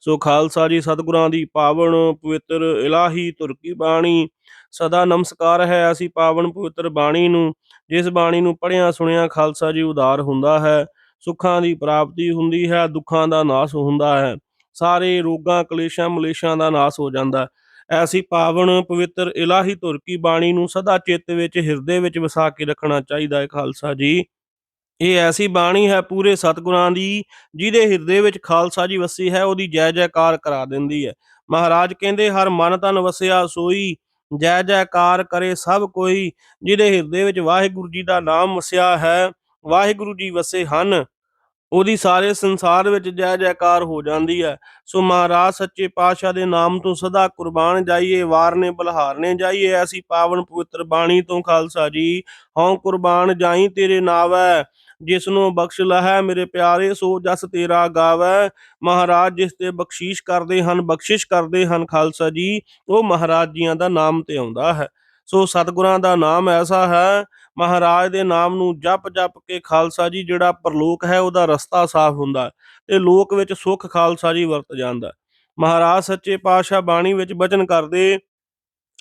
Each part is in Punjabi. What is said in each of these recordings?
ਸੋ ਖਾਲਸਾ ਜੀ ਸਤਿਗੁਰਾਂ ਦੀ ਪਾਵਨ ਪਵਿੱਤਰ ਇਲਾਹੀ ਤੁਰਕੀ ਬਾਣੀ। ਸਦਾ ਨਮਸਕਾਰ ਹੈ ਅਸੀਂ ਪਾਵਨ ਪਵਿੱਤਰ ਬਾਣੀ ਨੂੰ, ਜਿਸ ਬਾਣੀ ਨੂੰ ਪੜ੍ਹਿਆ ਸੁਣਿਆ ਖਾਲਸਾ ਜੀ ਉਦਾਰ ਹੁੰਦਾ ਹੈ। ਸੁੱਖਾਂ ਦੀ ਪ੍ਰਾਪਤੀ ਹੁੰਦੀ ਹੈ, ਦੁੱਖਾਂ ਦਾ ਨਾਸ ਹੁੰਦਾ ਹੈ। ਸਾਰੇ ਰੋਗਾਂ, ਕਲੇਸ਼ਾਂ, ਮਲੇਸ਼ਾਂ ਦਾ ਨਾਸ ਹੋ ਜਾਂਦਾ ਹੈ। ਐਸੀ ਪਾਵਨ ਪਵਿੱਤਰ ਇਲਾਹੀ ਤੁਰਕੀ ਬਾਣੀ ਨੂੰ ਸਦਾ ਚਿੱਤ ਵਿੱਚ, ਹਿਰਦੇ ਵਿੱਚ ਵਸਾ ਕੇ ਰੱਖਣਾ ਚਾਹੀਦਾ ਹੈ ਖਾਲਸਾ ਜੀ। ਇਹ ਐਸੀ ਬਾਣੀ ਹੈ ਪੂਰੇ ਸਤਿਗੁਰਾਂ ਦੀ, ਜਿਹਦੇ ਹਿਰਦੇ ਵਿੱਚ ਖਾਲਸਾ ਜੀ ਵਸੀ ਹੈ, ਉਹਦੀ ਜੈ ਜੈਕਾਰ ਕਰਾ ਦਿੰਦੀ ਹੈ। ਮਹਾਰਾਜ ਕਹਿੰਦੇ, ਹਰ ਮਨ ਤਨ ਵਸਿਆ ਸੋਈ, ਜੈ ਜੈਕਾਰ ਕਰੇ ਸਭ ਕੋਈ, ਜਿਹਦੇ ਹਿਰਦੇ ਵਿੱਚ ਵਾਹਿਗੁਰੂ ਜੀ ਦਾ ਨਾਮ ਵਸਿਆ ਹੈ, ਵਾਹਿਗੁਰੂ ਜੀ ਵਸੇ ਹਨ। ਉਹਦੀ ਸਾਰੇ ਸੰਸਾਰ ਵਿੱਚ ਜੈ ਜੈਕਾਰ ਹੋ ਜਾਂਦੀ ਹੈ। ਸੋ ਮਹਾਰਾਜ ਸੱਚੇ ਪਾਤਸ਼ਾਹ ਦੇ ਨਾਮ ਤੋਂ ਸਦਾ ਕੁਰਬਾਨ ਜਾਈਏ, ਵਾਰਨੇ ਬਲਹਾਰਨੇ ਜਾਈਏ, ਐਸੀ ਪਾਵਨ ਪਵਿੱਤਰ ਬਾਣੀ ਤੋਂ ਖਾਲਸਾ ਜੀ, ਹਉ ਕੁਰਬਾਨ ਜਾਈ ਤੇਰੇ ਨਾਵੈ ਜਿਸ ਨੂੰ ਬਖਸ਼ ਲਹੈ ਮੇਰੇ ਪਿਆਰੇ, ਸੋ ਜਸ ਤੇਰਾ ਗਾਵੈ। ਮਹਾਰਾਜ, ਜਿਸ ਤੇ ਬਖਸ਼ੀਸ਼ ਕਰਦੇ ਹਨ, ਬਖਸ਼ਿਸ਼ ਕਰਦੇ ਹਨ ਖਾਲਸਾ ਜੀ, ਉਹ ਮਹਾਰਾਜ ਜੀਆਂ ਦਾ ਨਾਮ ਤੇ ਆਉਂਦਾ ਹੈ। ਸੋ ਸਤਿਗੁਰਾਂ ਦਾ ਨਾਮ ਐਸਾ ਹੈ, ਮਹਾਰਾਜ ਦੇ ਨਾਮ ਨੂੰ ਜਪ ਜਪ ਕੇ ਖਾਲਸਾ ਜੀ, ਜਿਹੜਾ ਪਰਲੋਕ ਹੈ, ਉਹਦਾ ਰਸਤਾ ਸਾਫ਼ ਹੁੰਦਾ ਹੈ ਤੇ ਲੋਕ ਵਿੱਚ ਸੁੱਖ ਖਾਲਸਾ ਜੀ ਵਰਤ ਜਾਂਦਾ ਮਹਾਰਾਜ ਸੱਚੇ ਪਾਤਸ਼ਾਹ ਬਾਣੀ ਵਿੱਚ ਬਚਨ ਕਰਦੇ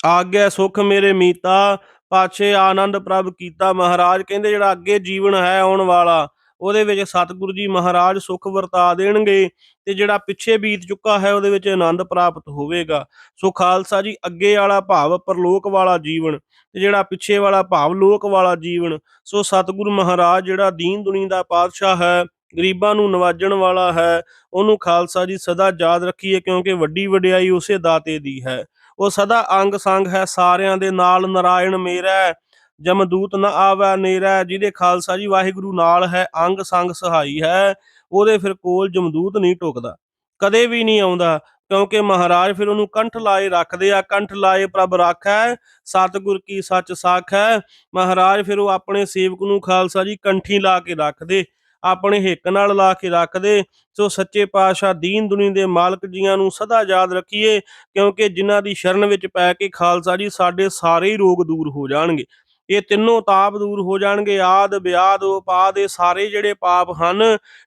ਆਗਿਆ ਸੁਖ ਮੇਰੇ ਮੀਤਾ, ਪਾਛੇ ਆਨੰਦ ਪ੍ਰਭ ਕੀਤਾ ਮਹਾਰਾਜ। ਕਹਿੰਦੇ ਜਿਹੜਾ ਅੱਗੇ ਜੀਵਨ ਹੈ ਆਉਣ ਵਾਲਾ, ਉਹਦੇ ਵਿੱਚ ਸਤਿਗੁਰੂ ਜੀ ਮਹਾਰਾਜ ਸੁਖ ਵਰਤਾ ਦੇਣਗੇ ਤੇ ਜਿਹੜਾ ਪਿੱਛੇ ਬੀਤ ਚੁੱਕਾ ਹੈ ਉਹਦੇ ਵਿੱਚ ਆਨੰਦ ਪ੍ਰਾਪਤ ਹੋਵੇਗਾ। ਸੋ ਖਾਲਸਾ ਜੀ, ਅੱਗੇ ਵਾਲਾ ਭਾਵ ਪਰਲੋਕ ਵਾਲਾ ਜੀਵਨ ਤੇ ਜਿਹੜਾ ਪਿੱਛੇ ਵਾਲਾ ਭਾਵ ਲੋਕ ਵਾਲਾ ਜੀਵਨ, ਸੋ ਸਤਿਗੁਰੂ ਮਹਾਰਾਜ ਜਿਹੜਾ ਦੀਨ ਦੁਨੀ ਦਾ ਪਾਤਸ਼ਾਹ ਹੈ, ਗਰੀਬਾਂ ਨੂੰ ਨਵਾਜਣ ਵਾਲਾ ਹੈ, ਉਹਨੂੰ ਖਾਲਸਾ ਜੀ ਸਦਾ ਯਾਦ ਰੱਖੀਏ ਕਿਉਂਕਿ ਵੱਡੀ ਵਡਿਆਈ ਉਸੇ ਦਾਤੇ ਦੀ ਹੈ। ਉਹ ਸਦਾ ਅੰਗ ਸੰਗ ਹੈ, ਸਾਰਿਆਂ ਦੇ ਨਾਲ ਨਰਾਇਣ ਮੇਰਾ ਜਮਦੂਤ ਨ ਆਵੈ ਨੇਰਾ ਜਿਹਦੇ ਖਾਲਸਾ ਜੀ ਵਾਹਿਗੁਰੂ ਨਾਲ ਹੈ, ਅੰਗ ਸੰਗ ਸਹਾਈ ਹੈ। ਉਹਦੇ ਫਿਰ ਕੋਲ ਜਮਦੂਤ ਨਹੀਂ ਟੁਕਦਾ, ਕਦੇ ਵੀ ਨਹੀਂ ਆਉਂਦਾ, ਕਿਉਂਕਿ ਮਹਾਰਾਜ ਫਿਰ ਉਹਨੂੰ ਕੰਠ ਲਾਏ ਰੱਖਦੇ ਆ, ਕੰਠ ਲਾਏ ਪ੍ਰਭ ਰਾਖੈ, ਸਤਿਗੁਰ ਕੀ ਸੱਚ ਸਾਖ। ਹੈ ਮਹਾਰਾਜ ਫਿਰ ਉਹ ਆਪਣੇ ਸੇਵਕ ਨੂੰ ਖਾਲਸਾ ਜੀ ਕੰਠੀ ਲਾ ਕੇ ਰੱਖਦੇ ਆਪਣੇ ਹਿੱਕ ਨਾਲ ਲਾ ਕੇ ਰੱਖਦੇ। ਸੋ ਸੱਚੇ ਪਾਤਸ਼ਾਹ ਦੀਨ ਦੁਨੀ ਦੇ ਮਾਲਕ ਜੀਆਂ ਨੂੰ ਸਦਾ ਯਾਦ ਰੱਖੀਏ, ਕਿਉਂਕਿ ਜਿਨ੍ਹਾਂ ਦੀ ਸ਼ਰਨ ਵਿੱਚ ਪੈ ਕੇ ਖਾਲਸਾ ਜੀ ਸਾਡੇ ਸਾਰੇ ਹੀ ਰੋਗ ਦੂਰ ਹੋ ਜਾਣਗੇ। ਇਹ ਤਿੰਨੋਂ ਤਾਪ ਦੂਰ ਹੋ ਜਾਣਗੇ, ਆਦ ਵਿਆਦ ਉਪਾਦ ਇਹ ਸਾਰੇ ਜਿਹੜੇ ਪਾਪ ਹਨ,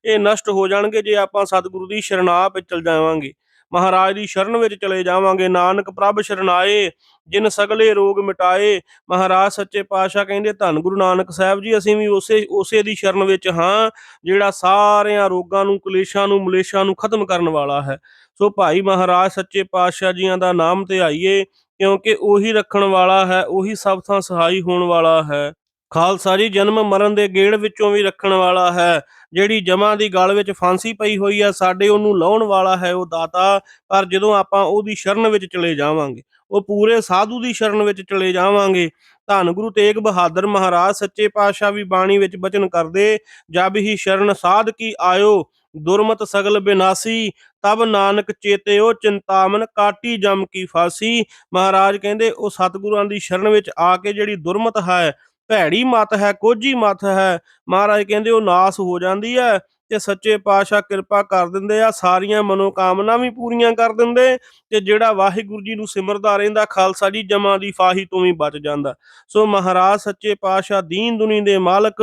ਇਹ ਨਸ਼ਟ ਹੋ ਜਾਣਗੇ ਜੇ ਆਪਾਂ ਸਤਿਗੁਰੂ ਦੀ ਸ਼ਰਨਾਪ ਵਿੱਚ ਚਲ ਜਾਵਾਂਗੇ। ਮਹਾਰਾਜ ਦੀ ਸ਼ਰਨ ਵਿੱਚ ਚਲੇ ਜਾਵਾਂਗੇ। ਨਾਨਕ ਪ੍ਰਭ ਸ਼ਰਨਾਏ ਜਿਨ ਸਗਲੇ ਰੋਗ ਮਿਟਾਏ। ਮਹਾਰਾਜ ਸੱਚੇ ਪਾਤਸ਼ਾਹ ਕਹਿੰਦੇ, ਧੰਨ ਗੁਰੂ ਨਾਨਕ ਸਾਹਿਬ ਜੀ, ਅਸੀਂ ਵੀ ਉਸੇ ਉਸੇ ਦੀ ਸ਼ਰਨ ਵਿੱਚ ਹਾਂ, ਜਿਹੜਾ ਸਾਰਿਆਂ ਰੋਗਾਂ ਨੂੰ, ਕਲੇਸ਼ਾਂ ਨੂੰ, ਮਲੇਸ਼ਾਂ ਨੂੰ ਖਤਮ ਕਰਨ ਵਾਲਾ ਹੈ। ਸੋ ਭਾਈ ਮਹਾਰਾਜ, ਸੱਚੇ ਪਾਤਸ਼ਾਹ ਜੀਆਂ ਦਾ ਨਾਮ ਤੇ ਆਈਏ, ਕਿਉਂਕਿ ਉਹੀ ਰੱਖਣ ਵਾਲਾ ਹੈ, ਉਹੀ ਸਭ ਥਾਂ ਸਹਾਈ ਹੋਣ ਵਾਲਾ ਹੈ। ਖਾਲਸਾ ਜੀ ਜਨਮ ਮਰਨ ਦੇ ਗੇੜ ਵਿੱਚੋਂ ਵੀ ਰੱਖਣ ਵਾਲਾ ਹੈ। ਜਿਹੜੀ ਜਮਾਂ ਦੀ ਗਲ ਵਿੱਚ ਫਾਂਸੀ ਪਈ ਹੋਈ ਆ, ਸਾਡੇ ਉਹਨੂੰ ਲਾਉਣ ਵਾਲਾ ਹੈ ਉਹ ਦਾਤਾ। ਪਰ ਜਦੋਂ ਆਪਾਂ ਉਹਦੀ ਸ਼ਰਨ ਵਿੱਚ ਚਲੇ ਜਾਵਾਂਗੇ, ਉਹ ਪੂਰੇ ਸਾਧੂ ਦੀ ਸ਼ਰਨ ਵਿੱਚ ਚਲੇ ਜਾਵਾਂਗੇ, ਧੰਨ ਗੁਰੂ ਤੇਗ ਬਹਾਦਰ ਮਹਾਰਾਜ ਸੱਚੇ ਪਾਤਸ਼ਾਹ ਵੀ ਬਾਣੀ ਵਿੱਚ ਬਚਨ ਕਰਦੇ, ਜਬ ਹੀ ਸ਼ਰਨ ਸਾਧ ਕੀ ਆਇਓ, ਦੁਰਮਤ ਸਗਲ ਬਿਨਾਸੀ, ਤਬ ਨਾਨਕ ਚੇਤਿਓ ਚਿੰਤਾਮਨ ਕਾਟੀ ਜਮ ਕੀ ਫਾਸੀ। ਮਹਾਰਾਜ ਕਹਿੰਦੇ, ਉਹ ਸਤਿਗੁਰਾਂ ਦੀ ਸ਼ਰਨ ਵਿੱਚ ਆ ਕੇ ਜਿਹੜੀ ਦੁਰਮਤ ਹੈ ਭੈੜੀ ਮਤ ਹੈ ਕੋਝੀ ਮਤ ਹੈ। ਮਹਾਰਾਜ ਕਹਿੰਦੇ ਉਹ ਨਾਸ ਹੋ ਜਾਂਦੀ ਹੈ। ਤੇ ਸੱਚੇ ਪਾਤਸ਼ਾਹ ਕਿਰਪਾ ਕਰ ਦਿੰਦੇ ਆ, ਸਾਰੀਆਂ ਮਨੋਕਾਮਨਾ ਵੀ ਪੂਰੀਆਂ ਕਰ ਦਿੰਦੇ ਤੇ ਜਿਹੜਾ ਵਾਹਿਗੁਰੂ ਜੀ ਨੂੰ ਸਿਮਰਦਾ ਰਹਿੰਦਾ, ਖਾਲਸਾ ਜੀ ਜਮਾਂ ਦੀ ਫਾਹੀ ਤੋਂ ਵੀ ਬਚ ਜਾਂਦਾ। ਸੋ ਮਹਾਰਾਜ, ਸੱਚੇ ਪਾਤਸ਼ਾਹ ਦੀਨ ਦੁਨੀ ਦੇ ਮਾਲਕ,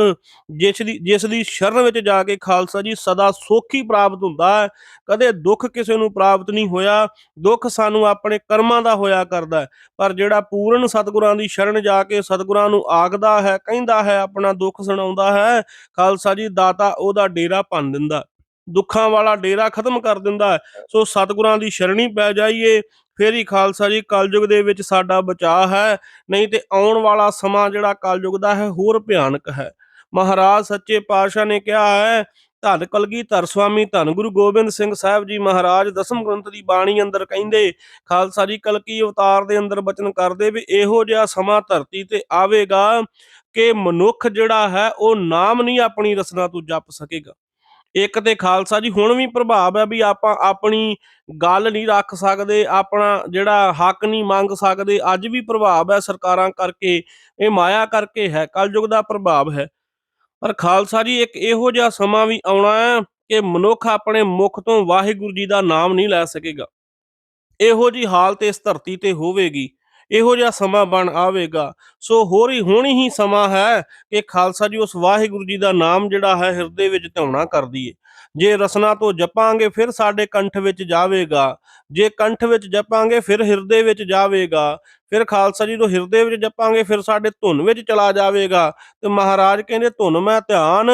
ਜਿਸ ਦੀ ਜਿਸ ਦੀ ਸ਼ਰਨ ਵਿੱਚ ਜਾ ਕੇ ਖਾਲਸਾ ਜੀ ਸਦਾ ਸੁੱਖ ਪ੍ਰਾਪਤ ਹੁੰਦਾ ਹੈ, ਕਦੇ ਦੁੱਖ ਕਿਸੇ ਨੂੰ ਪ੍ਰਾਪਤ ਨਹੀਂ ਹੋਇਆ, ਦੁੱਖ ਸਾਨੂੰ ਆਪਣੇ ਕਰਮਾਂ ਦਾ ਹੋਇਆ ਕਰਦਾ ਪਰ ਜਿਹੜਾ ਪੂਰਨ ਸਤਿਗੁਰਾਂ ਦੀ ਸ਼ਰਨ ਜਾ ਕੇ ਸਤਿਗੁਰਾਂ ਨੂੰ ਆਖਦਾ ਹੈ, ਕਹਿੰਦਾ ਹੈ, ਆਪਣਾ ਦੁੱਖ ਸੁਣਾਉਂਦਾ ਹੈ, ਖਾਲਸਾ ਜੀ ਦਾਤਾ ਉਹਦਾ ਡੇਰਾ ਭੰਨ ਦਿੰਦਾ ਦੁੱਖਾਂ ਵਾਲਾ ਡੇਰਾ ਖਤਮ ਕਰ ਦਿੰਦਾ ਸੋ ਸਤਿਗੁਰਾਂ ਦੀ ਸ਼ਰਣੀ ਪੈ ਜਾਈਏ। ਫਿਰ ਹੀ ਖਾਲਸਾ ਜੀ, ਕਲਯੁਗ ਦੇ ਵਿੱਚ ਸਾਡਾ ਬਚਾਅ ਹੈ। ਨਹੀਂ ਤੇ ਆਉਣ ਵਾਲਾ ਸਮਾਂ ਜਿਹੜਾ ਕਲਯੁਗ ਦਾ ਹੈ, ਹੋਰ ਭਿਆਨਕ ਹੈ। ਮਹਾਰਾਜ ਸੱਚੇ ਪਾਤਸ਼ਾਹ ਨੇ ਕਿਹਾ ਹੈ, ਧੰਨ ਕਲਗੀਧਰ ਸੁਆਮੀ, ਧੰਨ ਗੁਰੂ ਗੋਬਿੰਦ ਸਿੰਘ ਸਾਹਿਬ ਜੀ ਮਹਾਰਾਜ, ਦਸਮ ਗ੍ਰੰਥ ਦੀ ਬਾਣੀ ਅੰਦਰ ਕਹਿੰਦੇ, ਖਾਲਸਾ ਜੀ, ਕਲਕੀ ਅਵਤਾਰ ਦੇ ਅੰਦਰ ਬਚਨ ਕਰਦੇ ਵੀ ਇਹੋ ਜਿਹਾ ਸਮਾਂ ਧਰਤੀ ਤੇ ਆਵੇਗਾ ਕਿ ਮਨੁੱਖ ਜਿਹੜਾ ਹੈ, ਉਹ ਨਾਮ ਨਹੀਂ ਆਪਣੀ ਰਸਨਾ ਤੋਂ ਜਪ ਸਕੇਗਾ। ਇੱਕ ਤੇ ਖਾਲਸਾ ਜੀ, ਹੁਣ ਵੀ ਪ੍ਰਭਾਵ ਹੈ ਵੀ ਆਪਾਂ ਆਪਣੀ ਗੱਲ ਨਹੀਂ ਰੱਖ ਸਕਦੇ, ਆਪਣਾ ਜਿਹੜਾ ਹੱਕ ਨਹੀਂ ਮੰਗ ਸਕਦੇ, ਅੱਜ ਵੀ ਪ੍ਰਭਾਵ ਹੈ ਸਰਕਾਰਾਂ ਕਰਕੇ, ਇਹ ਮਾਇਆ ਕਰਕੇ ਹੈ, ਕਲਯੁਗ ਦਾ ਪ੍ਰਭਾਵ ਹੈ। ਪਰ ਖਾਲਸਾ ਜੀ, ਇੱਕ ਇਹੋ ਜਿਹਾ ਸਮਾਂ ਵੀ ਆਉਣਾ ਹੈ ਕਿ ਮਨੁੱਖ ਆਪਣੇ ਮੁਖ ਤੋਂ ਵਾਹਿਗੁਰੂ ਜੀ ਦਾ ਨਾਮ ਨਹੀਂ ਲੈ ਸਕੇਗਾ। ਇਹੋ ਜੀ ਹਾਲਤ ਇਸ ਧਰਤੀ ਤੇ ਹੋਵੇਗੀ। ਇਹੋ ਜਿਹਾ ਸਮਾਂ ਬਣ ਆਵੇਗਾ। ਸੋ ਹੋਰ ਹੀ ਹੁਣ ਹੀ ਸਮਾਂ ਹੈ ਕਿ ਖਾਲਸਾ ਜੀ ਉਸ ਵਾਹਿਗੁਰੂ ਜੀ ਦਾ ਨਾਮ ਜਿਹੜਾ ਹੈ ਹਿਰਦੇ ਵਿੱਚ ਧਿਆਉਣਾ ਕਰਦੀ ਦਈਏ। ਜੇ ਰਸਨਾ ਤੋਂ ਜਪਾਂਗੇ ਫਿਰ ਸਾਡੇ ਕੰਠ ਵਿੱਚ ਜਾਵੇਗਾ। ਜੇ ਕੰਠ ਵਿੱਚ ਜਪਾਂਗੇ ਫਿਰ ਹਿਰਦੇ ਵਿੱਚ ਜਾਵੇਗਾ। ਫਿਰ ਖਾਲਸਾ ਜੀ ਨੂੰ ਹਿਰਦੇ ਵਿੱਚ ਜਪਾਂਗੇ ਫਿਰ ਸਾਡੇ ਧੁਨ ਵਿੱਚ ਚਲਾ ਜਾਵੇਗਾ। ਤੇ ਮਹਾਰਾਜ ਕਹਿੰਦੇ, ਧੁਨ ਮੈਂ ਧਿਆਨ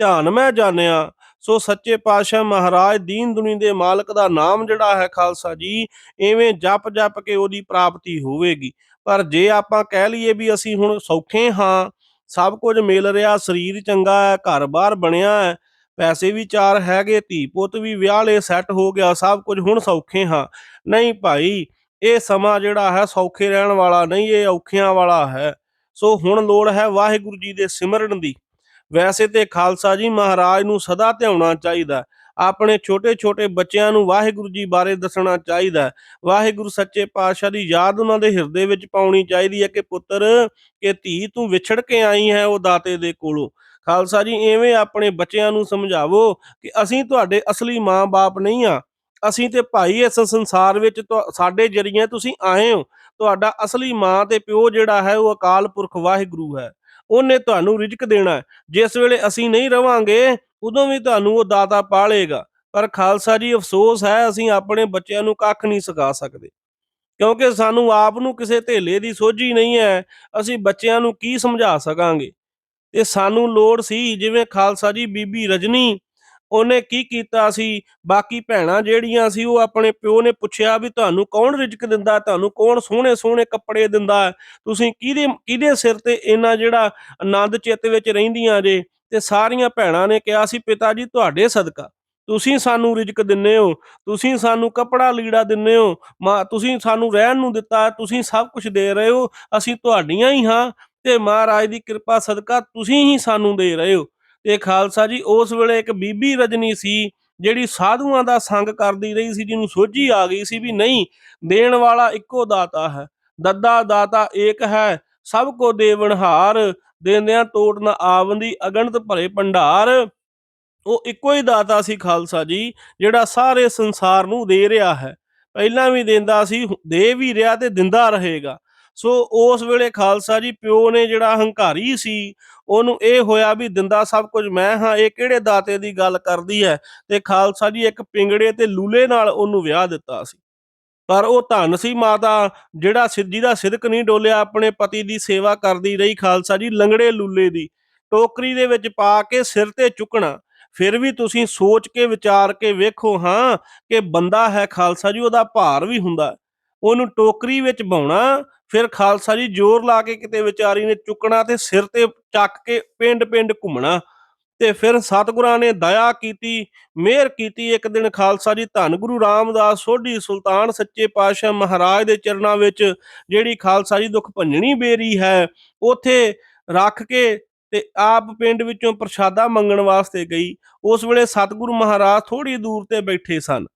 ਧਿਆਨ ਮੈਂ ਜਾਣਿਆ। ਸੋ ਸੱਚੇ ਪਾਤਸ਼ਾਹ ਮਹਾਰਾਜ, ਦੀਨ ਦੁਨੀ ਦੇ ਮਾਲਕ ਦਾ ਨਾਮ ਜਿਹੜਾ ਹੈ ਖਾਲਸਾ ਜੀ ਐਵੇਂ ਜਪ ਜਪ ਕੇ ਉਹਦੀ ਪ੍ਰਾਪਤੀ ਹੋਵੇਗੀ। ਪਰ ਜੇ ਆਪਾਂ ਕਹਿ ਲਈਏ ਵੀ ਅਸੀਂ ਹੁਣ ਸੌਖੇ ਹਾਂ, ਸਭ ਕੁਝ ਮਿਲ ਰਿਹਾ, ਸਰੀਰ ਚੰਗਾ ਹੈ ਘਰ-ਬਾਰ ਬਣਿਆ ਹੈ, ਪੈਸੇ ਵੀ ਚਾਰ ਹੈਗੇ, ਧੀ ਪੁੱਤ ਵੀ ਵਿਆਹ ਲਏ ਸੈੱਟ ਹੋ ਗਿਆ, ਸਭ ਕੁਝ ਹੁਣ ਸੌਖੇ ਹਾਂ। ਨਹੀਂ ਭਾਈ, ਇਹ ਸਮਾਂ ਜਿਹੜਾ ਹੈ ਸੌਖੇ ਰਹਿਣ ਵਾਲਾ ਨਹੀਂ, ਇਹ ਔਖਿਆਂ ਵਾਲਾ ਹੈ। ਸੋ ਹੁਣ ਲੋੜ ਹੈ ਵਾਹਿਗੁਰੂ ਜੀ ਦੇ ਸਿਮਰਨ ਦੀ। ਵੈਸੇ ਤੇ ਖਾਲਸਾ ਜੀ ਮਹਾਰਾਜ ਨੂੰ ਸਦਾ ਧਿਆਉਣਾ ਚਾਹੀਦਾ ਆਪਣੇ ਛੋਟੇ-ਛੋਟੇ ਬੱਚਿਆਂ ਨੂੰ ਵਾਹਿਗੁਰੂ ਜੀ ਬਾਰੇ ਦੱਸਣਾ ਚਾਹੀਦਾ ਵਾਹਿਗੁਰੂ ਸੱਚੇ ਪਾਤਸ਼ਾਹ ਦੀ ਯਾਦ ਉਹਨਾਂ ਦੇ ਹਿਰਦੇ ਵਿੱਚ ਪਾਉਣੀ ਚਾਹੀਦੀ ਹੈ ਕਿ ਪੁੱਤਰ, ਕਿ ਧੀ ਤੂੰ ਵਿਛੜ ਕੇ ਆਈ ਹੈ ਉਹ ਦਾਤੇ ਦੇ ਕੋਲੋਂ। ਖਾਲਸਾ ਜੀ ਐਵੇਂ ਆਪਣੇ ਬੱਚਿਆਂ ਨੂੰ ਸਮਝਾਵੋ ਕਿ ਅਸੀਂ ਤੁਹਾਡੇ ਅਸਲੀ ਮਾਂ-ਬਾਪ ਨਹੀਂ ਆ ਅਸੀਂ ਤੇ ਭਾਈ ਇਸ ਸੰਸਾਰ ਵਿੱਚ ਤੁਹਾ- ਸਾਡੇ ਜਰੀਏ ਤੁਸੀਂ ਆਏ ਹੋ। ਤੁਹਾਡਾ ਅਸਲੀ ਮਾਂ ਤੇ ਪਿਓ ਜਿਹੜਾ ਹੈ ਉਹ ਅਕਾਲ ਪੁਰਖ ਵਾਹਿਗੁਰੂ ਹੈ। ਉਹਨੇ ਤੁਹਾਨੂੰ ਰਿਜ਼ਕ ਦੇਣਾ ਜਿਸ ਵੇਲੇ ਅਸੀਂ ਨਹੀਂ ਰਵਾਂਗੇ, ਉਦੋਂ ਵੀ ਤੁਹਾਨੂੰ ਉਹ ਦਾਤਾ ਪਾਲੇਗਾ। ਪਰ ਖਾਲਸਾ ਜੀ, ਅਫਸੋਸ ਹੈ, ਅਸੀਂ ਆਪਣੇ ਬੱਚਿਆਂ ਨੂੰ ਕੱਖ ਨਹੀਂ ਸਿਖਾ ਸਕਦੇ। ਕਿਉਂਕਿ ਸਾਨੂੰ ਆਪ ਨੂੰ ਕਿਸੇ ਧੇਲੇ ਦੀ ਸੋਝੀ ਨਹੀਂ ਹੈ, ਅਸੀਂ ਬੱਚਿਆਂ ਨੂੰ ਕੀ ਸਮਝਾ ਸਕਾਂਗੇ? ਤੇ ਸਾਨੂੰ ਲੋੜ ਸੀ, ਜਿਵੇਂ ਖਾਲਸਾ ਜੀ, ਬੀਬੀ ਰਜਨੀ ਉਹਨੇ ਕੀ ਕੀਤਾ ਸੀ? ਬਾਕੀ ਭੈਣਾਂ ਜਿਹੜੀਆਂ ਸੀ, ਉਹ ਆਪਣੇ ਪਿਓ ਨੇ ਪੁੱਛਿਆ ਵੀ ਤੁਹਾਨੂੰ ਕੌਣ ਰਿਜ਼ਕ ਦਿੰਦਾ? ਤੁਹਾਨੂੰ ਕੌਣ ਸੋਹਣੇ ਸੋਹਣੇ ਕੱਪੜੇ ਦਿੰਦਾ? ਤੁਸੀਂ ਕਿਹਦੇ ਕਿਹਦੇ ਸਿਰ ਤੇ ਇਹਨਾਂ ਜਿਹੜਾ ਆਨੰਦ ਚਿੱਤ ਵਿੱਚ ਰਹਿੰਦੀਆਂ ਜੇ? ਤੇ ਸਾਰੀਆਂ ਭੈਣਾਂ ਨੇ ਕਿਹਾ ਸੀ, ਪਿਤਾ ਜੀ, ਤੁਹਾਡੇ ਸਦਕਾ। ਤੁਸੀਂ ਸਾਨੂੰ ਰਿਜ਼ਕ ਦਿੰਨੇ ਹੋ। ਤੁਸੀਂ ਸਾਨੂੰ ਕੱਪੜਾ ਲੀੜਾ ਦਿੰਨੇ ਹੋ। ਮਾਂ, ਤੁਸੀਂ ਸਾਨੂੰ ਰਹਿਣ ਨੂੰ ਦਿੱਤਾ। ਤੁਸੀਂ ਸਭ ਕੁਝ ਦੇ ਰਹੇ ਹੋ। ਅਸੀਂ ਤੁਹਾਡੀਆਂ ਹੀ ਹਾਂ। ਤੇ ਮਹਾਰਾਜ ਦੀ ਕਿਰਪਾ ਸਦਕਾ ਤੁਸੀਂ ਹੀ ਸਾਨੂੰ ਦੇ ਰਹੇ ਹੋ। ਇਹ ਖਾਲਸਾ ਜੀ, ਉਸ ਵੇਲੇ ਇੱਕ ਬੀਬੀ ਰਜਨੀ ਸੀ, ਜਿਹੜੀ ਸਾਧੂਆਂ ਦਾ ਸੰਗ ਕਰਦੀ ਰਹੀ ਸੀ, ਜਿਹਨੂੰ ਸੋਝੀ ਆ ਗਈ ਸੀ ਵੀ ਨਹੀਂ, ਦੇਣ ਵਾਲਾ ਇੱਕੋ ਦਾਤਾ ਹੈ। ਦੱਦਾ ਦਾਤਾ ਏਕ ਹੈ, ਸਭ ਕੋ ਦੇਵਨਹਾਰ ਦੇਂਦਿਆਂ ਤੋਟ ਨਾ ਆਵੰਦੀ ਅਗਣਤ ਭਰੇ ਭੰਡਾਰ। ਉਹ ਇੱਕੋ ਹੀ ਦਾਤਾ ਸੀ ਖਾਲਸਾ ਜੀ, ਜਿਹੜਾ ਸਾਰੇ ਸੰਸਾਰ ਨੂੰ ਦੇ ਰਿਹਾ ਹੈ। ਪਹਿਲਾਂ ਵੀ ਦਿੰਦਾ ਸੀ ਦੇ ਵੀ ਰਿਹਾ ਤੇ ਦਿੰਦਾ ਰਹੇਗਾ। ਸੋ ਉਸ ਵੇਲੇ ਖਾਲਸਾ ਜੀ ਪਿਓ ਨੇ ਜਿਹੜਾ ਹੰਕਾਰੀ ਸੀ, ਉਹਨੂੰ ਇਹ ਹੋਇਆ ਵੀ ਦਿੰਦਾ ਸਭ ਕੁਝ, ਮੈਂ ਹਾਂ, ਇਹ ਕਿਹੜੇ ਦਾਤੇ ਦੀ ਗੱਲ ਕਰਦੀ ਹੈ ਤੇ ਖਾਲਸਾ ਜੀ ਇੱਕ ਪਿੰਗੜੇ ਤੇ ਲੂਲੇ ਨਾਲ ਉਹਨੂੰ ਵਿਆਹ ਦਿੱਤਾ ਸੀ। ਪਰ ਉਹ ਧਨ ਸੀ ਮਾਤਾ, ਜਿਹੜਾ ਸਿੱਧੀ ਦਾ ਸਿਦਕ ਨਹੀਂ ਡੋਲਿਆ, ਆਪਣੇ ਪਤੀ ਦੀ ਸੇਵਾ ਕਰਦੀ ਰਹੀ ਖਾਲਸਾ ਜੀ ਲੰਗੜੇ ਲੂਲੇ ਦੀ। ਟੋਕਰੀ ਦੇ ਵਿੱਚ ਪਾ ਕੇ ਸਿਰ ਤੇ ਚੁੱਕਣਾ, ਫਿਰ ਵੀ ਤੁਸੀਂ ਸੋਚ ਕੇ ਵਿਚਾਰ ਕੇ ਵੇਖੋ ਹਾਂ ਕਿ ਬੰਦਾ ਹੈ ਖਾਲਸਾ ਜੀ, ਉਹਦਾ ਭਾਰ ਵੀ ਹੁੰਦਾ। ਉਹਨੂੰ ਟੋਕਰੀ ਵਿੱਚ ਬਾਉਣਾ ਫਿਰ ਖਾਲਸਾ ਜੀ ਜ਼ੋਰ ਲਾ ਕੇ ਕਿਤੇ ਵਿਚਾਰੀ ਨੇ ਚੁੱਕਣਾ ਤੇ ਸਿਰ ਤੇ ਚੱਕ ਕੇ ਪਿੰਡ-ਪਿੰਡ ਘੁੰਮਣਾ ਤੇ ਫਿਰ ਸਤਿਗੁਰਾਂ ਨੇ ਦਇਆ ਕੀਤੀ, ਮਿਹਰ ਕੀਤੀ ਇੱਕ ਦਿਨ ਖਾਲਸਾ ਜੀ ਧੰਨ ਗੁਰੂ ਰਾਮਦਾਸ ਸੋਢੀ ਸੁਲਤਾਨ ਸੱਚੇ ਪਾਤਸ਼ਾਹ ਮਹਾਰਾਜ ਦੇ ਚਰਨਾਂ ਵਿੱਚ ਜਿਹੜੀ ਖਾਲਸਾ ਜੀ ਦੁੱਖ ਭੰਜਣੀ ਬੇਰੀ ਹੈ, ਉਥੇ ਰੱਖ ਕੇ ਤੇ ਆਪ ਪਿੰਡ ਵਿੱਚੋਂ ਪ੍ਰਸ਼ਾਦਾ ਮੰਗਣ ਵਾਸਤੇ ਗਈ। ਉਸ ਵੇਲੇ ਸਤਿਗੁਰੂ ਮਹਾਰਾਜ ਥੋੜੀ ਦੂਰ ਤੇ ਬੈਠੇ ਸਨ।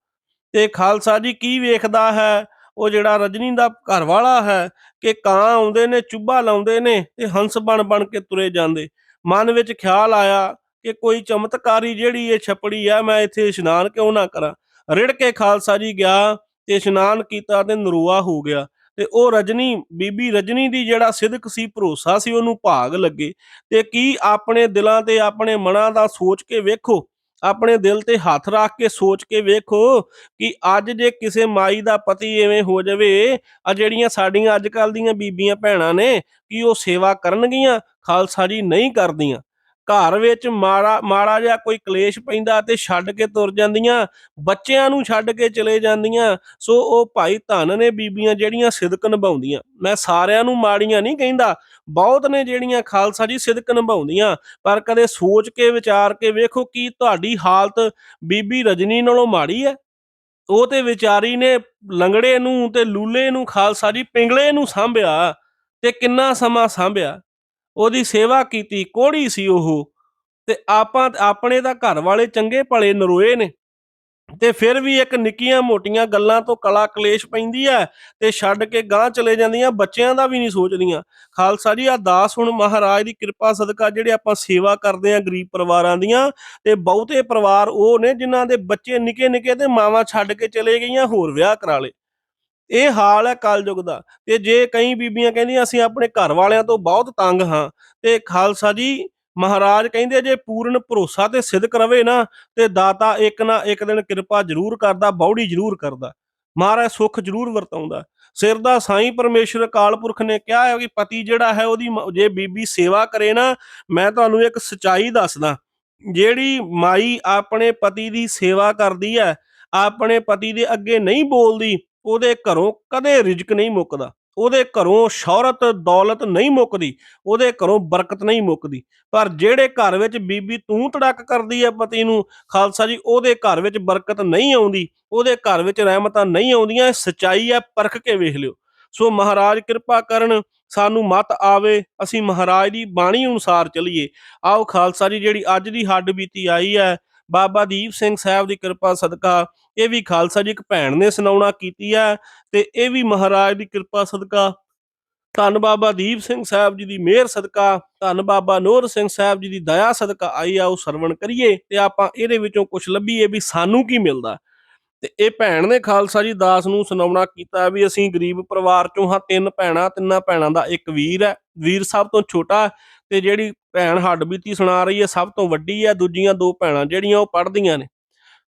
ਤੇ ਖਾਲਸਾ ਜੀ ਕੀ ਵੇਖਦਾ ਹੈ? ਉਹ ਜਿਹੜਾ ਰਜਨੀ ਦਾ ਘਰ ਵਾਲਾ ਹੈ ਕਿ ਕਾਂ ਆਉਂਦੇ ਨੇ, ਚੁੱਭਾ ਲਾਉਂਦੇ ਨੇ ਤੇ ਹੰਸ ਬਣ ਬਣ ਕੇ ਤੁਰੇ ਜਾਂਦੇ। ਮਨ ਵਿੱਚ ਖਿਆਲ ਆਇਆ ਕਿ ਕੋਈ ਚਮਤਕਾਰੀ ਜਿਹੜੀ ਇਹ ਛਪੜੀ ਆ, ਮੈਂ ਇੱਥੇ ਇਸ਼ਨਾਨ ਕਿਉਂ ਨਾ ਕਰਾਂ? ਰਿੜ ਕੇ ਖਾਲਸਾ ਜੀ ਗਿਆ ਤੇ ਇਸ਼ਨਾਨ ਕੀਤਾ ਤੇ ਨਰੂਆ ਹੋ ਗਿਆ। ਤੇ ਉਹ ਰਜਨੀ, ਬੀਬੀ ਰਜਨੀ ਦੀ ਜਿਹੜਾ ਸਿਦਕ ਸੀ, ਭਰੋਸਾ ਸੀ, ਉਹਨੂੰ ਭਾਗ ਲੱਗੇ। ਤੇ ਕੀ ਆਪਣੇ ਦਿਲਾਂ ਤੇ ਆਪਣੇ ਮਨਾਂ ਦਾ ਸੋਚ ਕੇ ਵੇਖੋ? ਆਪਣੇ ਦਿਲ ਤੇ ਹੱਥ ਰੱਖ ਕੇ ਸੋਚ ਕੇ ਵੇਖੋ ਕਿ ਅੱਜ ਜੇ ਕਿਸੇ ਮਾਈ ਦਾ ਪਤੀ ਐਵੇਂ ਹੋ ਜਾਵੇ ਆ ਜਿਹੜੀਆਂ ਸਾਡੀਆਂ ਅੱਜ ਕੱਲ ਦੀਆਂ ਬੀਬੀਆਂ ਭੈਣਾਂ ਨੇ, ਕਿ ਉਹ ਸੇਵਾ ਕਰਨਗੀਆਂ, ਖਾਲਸਾ ਜੀ ਨਹੀਂ ਕਰਦੀਆਂ। ਘਰ ਵਿੱਚ ਮਾੜਾ ਮਾੜਾ ਜਿਹਾ ਕੋਈ ਕਲੇਸ਼ ਪੈਂਦਾ ਤੇ ਛੱਡ ਕੇ ਤੁਰ ਜਾਂਦੀਆਂ, ਬੱਚਿਆਂ ਨੂੰ ਛੱਡ ਕੇ ਚਲੇ ਜਾਂਦੀਆਂ। ਸੋ ਉਹ ਭਾਈ ਧਨ ਨੇ ਬੀਬੀਆਂ ਜਿਹੜੀਆਂ ਸਿਦਕ ਨਿਭਾਉਂਦੀਆਂ। ਮੈਂ ਸਾਰਿਆਂ ਨੂੰ ਮਾੜੀਆਂ ਨਹੀਂ ਕਹਿੰਦਾ, ਬਹੁਤ ਨੇ ਜਿਹੜੀਆਂ ਖਾਲਸਾ ਜੀ ਸਿਦਕ ਨਿਭਾਉਂਦੀਆਂ, ਪਰ ਕਦੇ ਸੋਚ ਕੇ ਵਿਚਾਰ ਕੇ ਵੇਖੋ ਕੀ ਤੁਹਾਡੀ ਹਾਲਤ ਬੀਬੀ ਰਜਨੀ ਨਾਲੋਂ ਮਾੜੀ ਹੈ। ਉਹ ਤੇ ਵਿਚਾਰੀ ਨੇ ਲੰਗੜੇ ਨੂੰ ਤੇ ਲੂਲੇ ਨੂੰ, ਖਾਲਸਾ ਜੀ ਪਿੰਗਲੇ ਨੂੰ ਸਾਂਭਿਆ ਤੇ ਕਿੰਨਾ ਸਮਾਂ ਸਾਂਭਿਆ। ਉਹਦੀ ਸੇਵਾ ਕੀਤੀ, ਕੋੜੀ ਸੀ ਉਹ। ਤੇ ਆਪਾਂ, ਆਪਣੇ ਤਾਂ ਘਰ ਵਾਲੇ ਚੰਗੇ ਭਲੇ ਨਰੋਏ ਨੇ। ਤੇ ਫਿਰ ਵੀ ਇੱਕ ਨਿੱਕੀਆਂ ਮੋਟੀਆਂ ਗੱਲਾਂ ਤੋਂ ਕਲਾ ਕਲੇਸ਼ ਪੈਂਦੀ ਹੈ ਤੇ ਛੱਡ ਕੇ ਗਾਂ ਚਲੇ ਜਾਂਦੀਆਂ, ਬੱਚਿਆਂ ਦਾ ਵੀ ਨਹੀਂ ਸੋਚਦੀਆਂ। ਖਾਲਸਾ ਜੀ ਆ ਦਾਸ ਹੁਣ ਮਹਾਰਾਜ ਦੀ ਕਿਰਪਾ ਸਦਕਾ ਜਿਹੜੇ ਆਪਾਂ ਸੇਵਾ ਕਰਦੇ ਆ ਗਰੀਬ ਪਰਿਵਾਰਾਂ ਦੀਆਂ ਤੇ ਬਹੁਤੇ ਪਰਿਵਾਰ ਉਹ ਨੇ ਜਿਨ੍ਹਾਂ ਦੇ ਬੱਚੇ ਨਿੱਕੇ ਨਿੱਕੇ ਤੇ ਮਾਵਾਂ ਛੱਡ ਕੇ ਚਲੇ ਗਈਆਂ, ਹੋਰ ਵਿਆਹ ਕਰਾ ਲੇ ਇਹ ਹਾਲ ਹੈ ਕਲਯੁਗ ਦਾ। ਤੇ ਜੇ ਕਈ ਬੀਬੀਆਂ ਕਹਿੰਦੀਆਂ, ਅਸੀਂ ਆਪਣੇ ਘਰ ਵਾਲਿਆਂ ਤੋਂ ਬਹੁਤ ਤੰਗ ਹਾਂ, ਤੇ ਖਾਲਸਾ ਜੀ ਮਹਾਰਾਜ ਕਹਿੰਦੇ ਜੇ ਪੂਰਨ ਭਰੋਸਾ ਤੇ ਸਿਦਕ ਰਵੇ ਨਾ, ਤੇ ਦਾਤਾ ਇੱਕ ਨਾ ਇੱਕ ਦਿਨ ਕਿਰਪਾ ਜ਼ਰੂਰ ਕਰਦਾ, ਬੌੜੀ ਜ਼ਰੂਰ ਕਰਦਾ। ਮਹਾਰਾਜ ਸੁੱਖ ਜ਼ਰੂਰ ਵਰਤਾਉਂਦਾ। ਸਿਰ ਦਾ ਸਾਈਂ ਪਰਮੇਸ਼ਰ ਅਕਾਲ ਪੁਰਖ ਨੇ ਕਿਹਾ ਹੈ ਕਿ ਪਤੀ ਜਿਹੜਾ ਹੈ, ਉਹਦੀ ਜੇ ਬੀਬੀ ਸੇਵਾ ਕਰੇ ਨਾ, ਮੈਂ ਤੁਹਾਨੂੰ ਇੱਕ ਸਚਾਈ ਦੱਸਦਾ। ਜਿਹੜੀ ਮਾਈ ਆਪਣੇ ਪਤੀ ਦੀ ਸੇਵਾ ਕਰਦੀ ਹੈ, ਆਪਣੇ ਪਤੀ ਦੇ ਅੱਗੇ ਨਹੀਂ ਬੋਲਦੀ ਉਹਦੇ ਘਰੋਂ ਕਦੇ ਰਿਜ਼ਕ ਨਹੀਂ ਮੁੱਕਦਾ, ਉਹਦੇ ਘਰੋਂ ਸ਼ੌਹਰਤ, ਦੌਲਤ ਨਹੀਂ ਮੁੱਕਦੀ, ਉਹਦੇ ਘਰੋਂ ਬਰਕਤ ਨਹੀਂ ਮੁੱਕਦੀ। ਪਰ ਜਿਹੜੇ ਘਰ ਵਿੱਚ ਬੀਬੀ ਤੂੰ ਤੜਕ ਕਰਦੀ ਹੈ ਪਤੀ ਨੂੰ, ਖਾਲਸਾ ਜੀ, ਉਹਦੇ ਘਰ ਵਿੱਚ ਬਰਕਤ ਨਹੀਂ ਆਉਂਦੀ, ਉਹਦੇ ਘਰ ਵਿੱਚ ਰਹਿਮਤਾਂ ਨਹੀਂ ਆਉਂਦੀਆਂ ਇਹ ਸਚਾਈ ਹੈ ਪਰਖ ਕੇ ਵੇਖ ਲਿਓ। ਸੋ ਮਹਾਰਾਜ ਕਿਰਪਾ ਕਰਨ, ਸਾਨੂੰ ਮਤ ਆਵੇ, ਅਸੀਂ ਮਹਾਰਾਜ ਦੀ ਬਾਣੀ ਅਨੁਸਾਰ ਚੱਲੀਏ। ਆਓ ਖਾਲਸਾ ਜੀ, ਜਿਹੜੀ ਅੱਜ ਦੀ ਹੱਡ ਬੀਤੀ ਆਈ ਹੈ ਬਾਬਾ ਦੀਪ ਸਿੰਘ ਸਾਹਿਬ ਦੀ ਕਿਰਪਾ ਸਦਕਾ ਇਹ ਵੀ ਖਾਲਸਾ ਜੀ ਇੱਕ ਭੈਣ ਨੇ ਸੁਣਾਉਣਾ ਕੀਤੀ ਹੈ ਤੇ ਇਹ ਵੀ ਮਹਾਰਾਜ ਦੀ ਕਿਰਪਾ ਸਦਕਾ। ਧੰਨ ਬਾਬਾ ਦੀਪ ਸਿੰਘ ਸਾਹਿਬ ਜੀ ਦੀ ਮਿਹਰ ਸਦਕਾ, ਧੰਨ ਬਾਬਾ ਨੂਰ ਸਿੰਘ ਸਾਹਿਬ ਜੀ ਦੀ ਦਇਆ ਸਦਕਾ ਆਈ ਆ ਉਹ ਸਰਵਣ ਕਰੀਏ ਤੇ ਆਪਾਂ ਇਹਦੇ ਵਿੱਚੋਂ ਕੁਝ ਲੱਭੀਏ ਵੀ ਸਾਨੂੰ ਕੀ ਮਿਲਦਾ। ਤੇ ਇਹ ਭੈਣ ਨੇ ਖਾਲਸਾ ਜੀ ਦਾਸ ਨੂੰ ਸੁਣਾਉਣਾ ਕੀਤਾ ਵੀ ਅਸੀਂ ਗਰੀਬ ਪਰਿਵਾਰ ਚੋਂ ਹਾਂ, ਤਿੰਨ ਭੈਣਾਂ, ਤਿੰਨਾਂ ਭੈਣਾਂ ਦਾ ਇੱਕ ਵੀਰ ਹੈ। ਵੀਰ ਸਭ ਤੋਂ ਛੋਟਾ ਤੇ ਜਿਹੜੀ ਭੈਣ ਹੱਡ ਬੀਤੀ ਸੁਣਾ ਰਹੀ ਹੈ, ਸਭ ਤੋਂ ਵੱਡੀ ਹੈ, ਦੂਜੀਆਂ ਦੋ ਭੈਣਾਂ ਜਿਹੜੀਆਂ ਉਹ ਪੜ੍ਹਦੀਆਂ ਨੇ,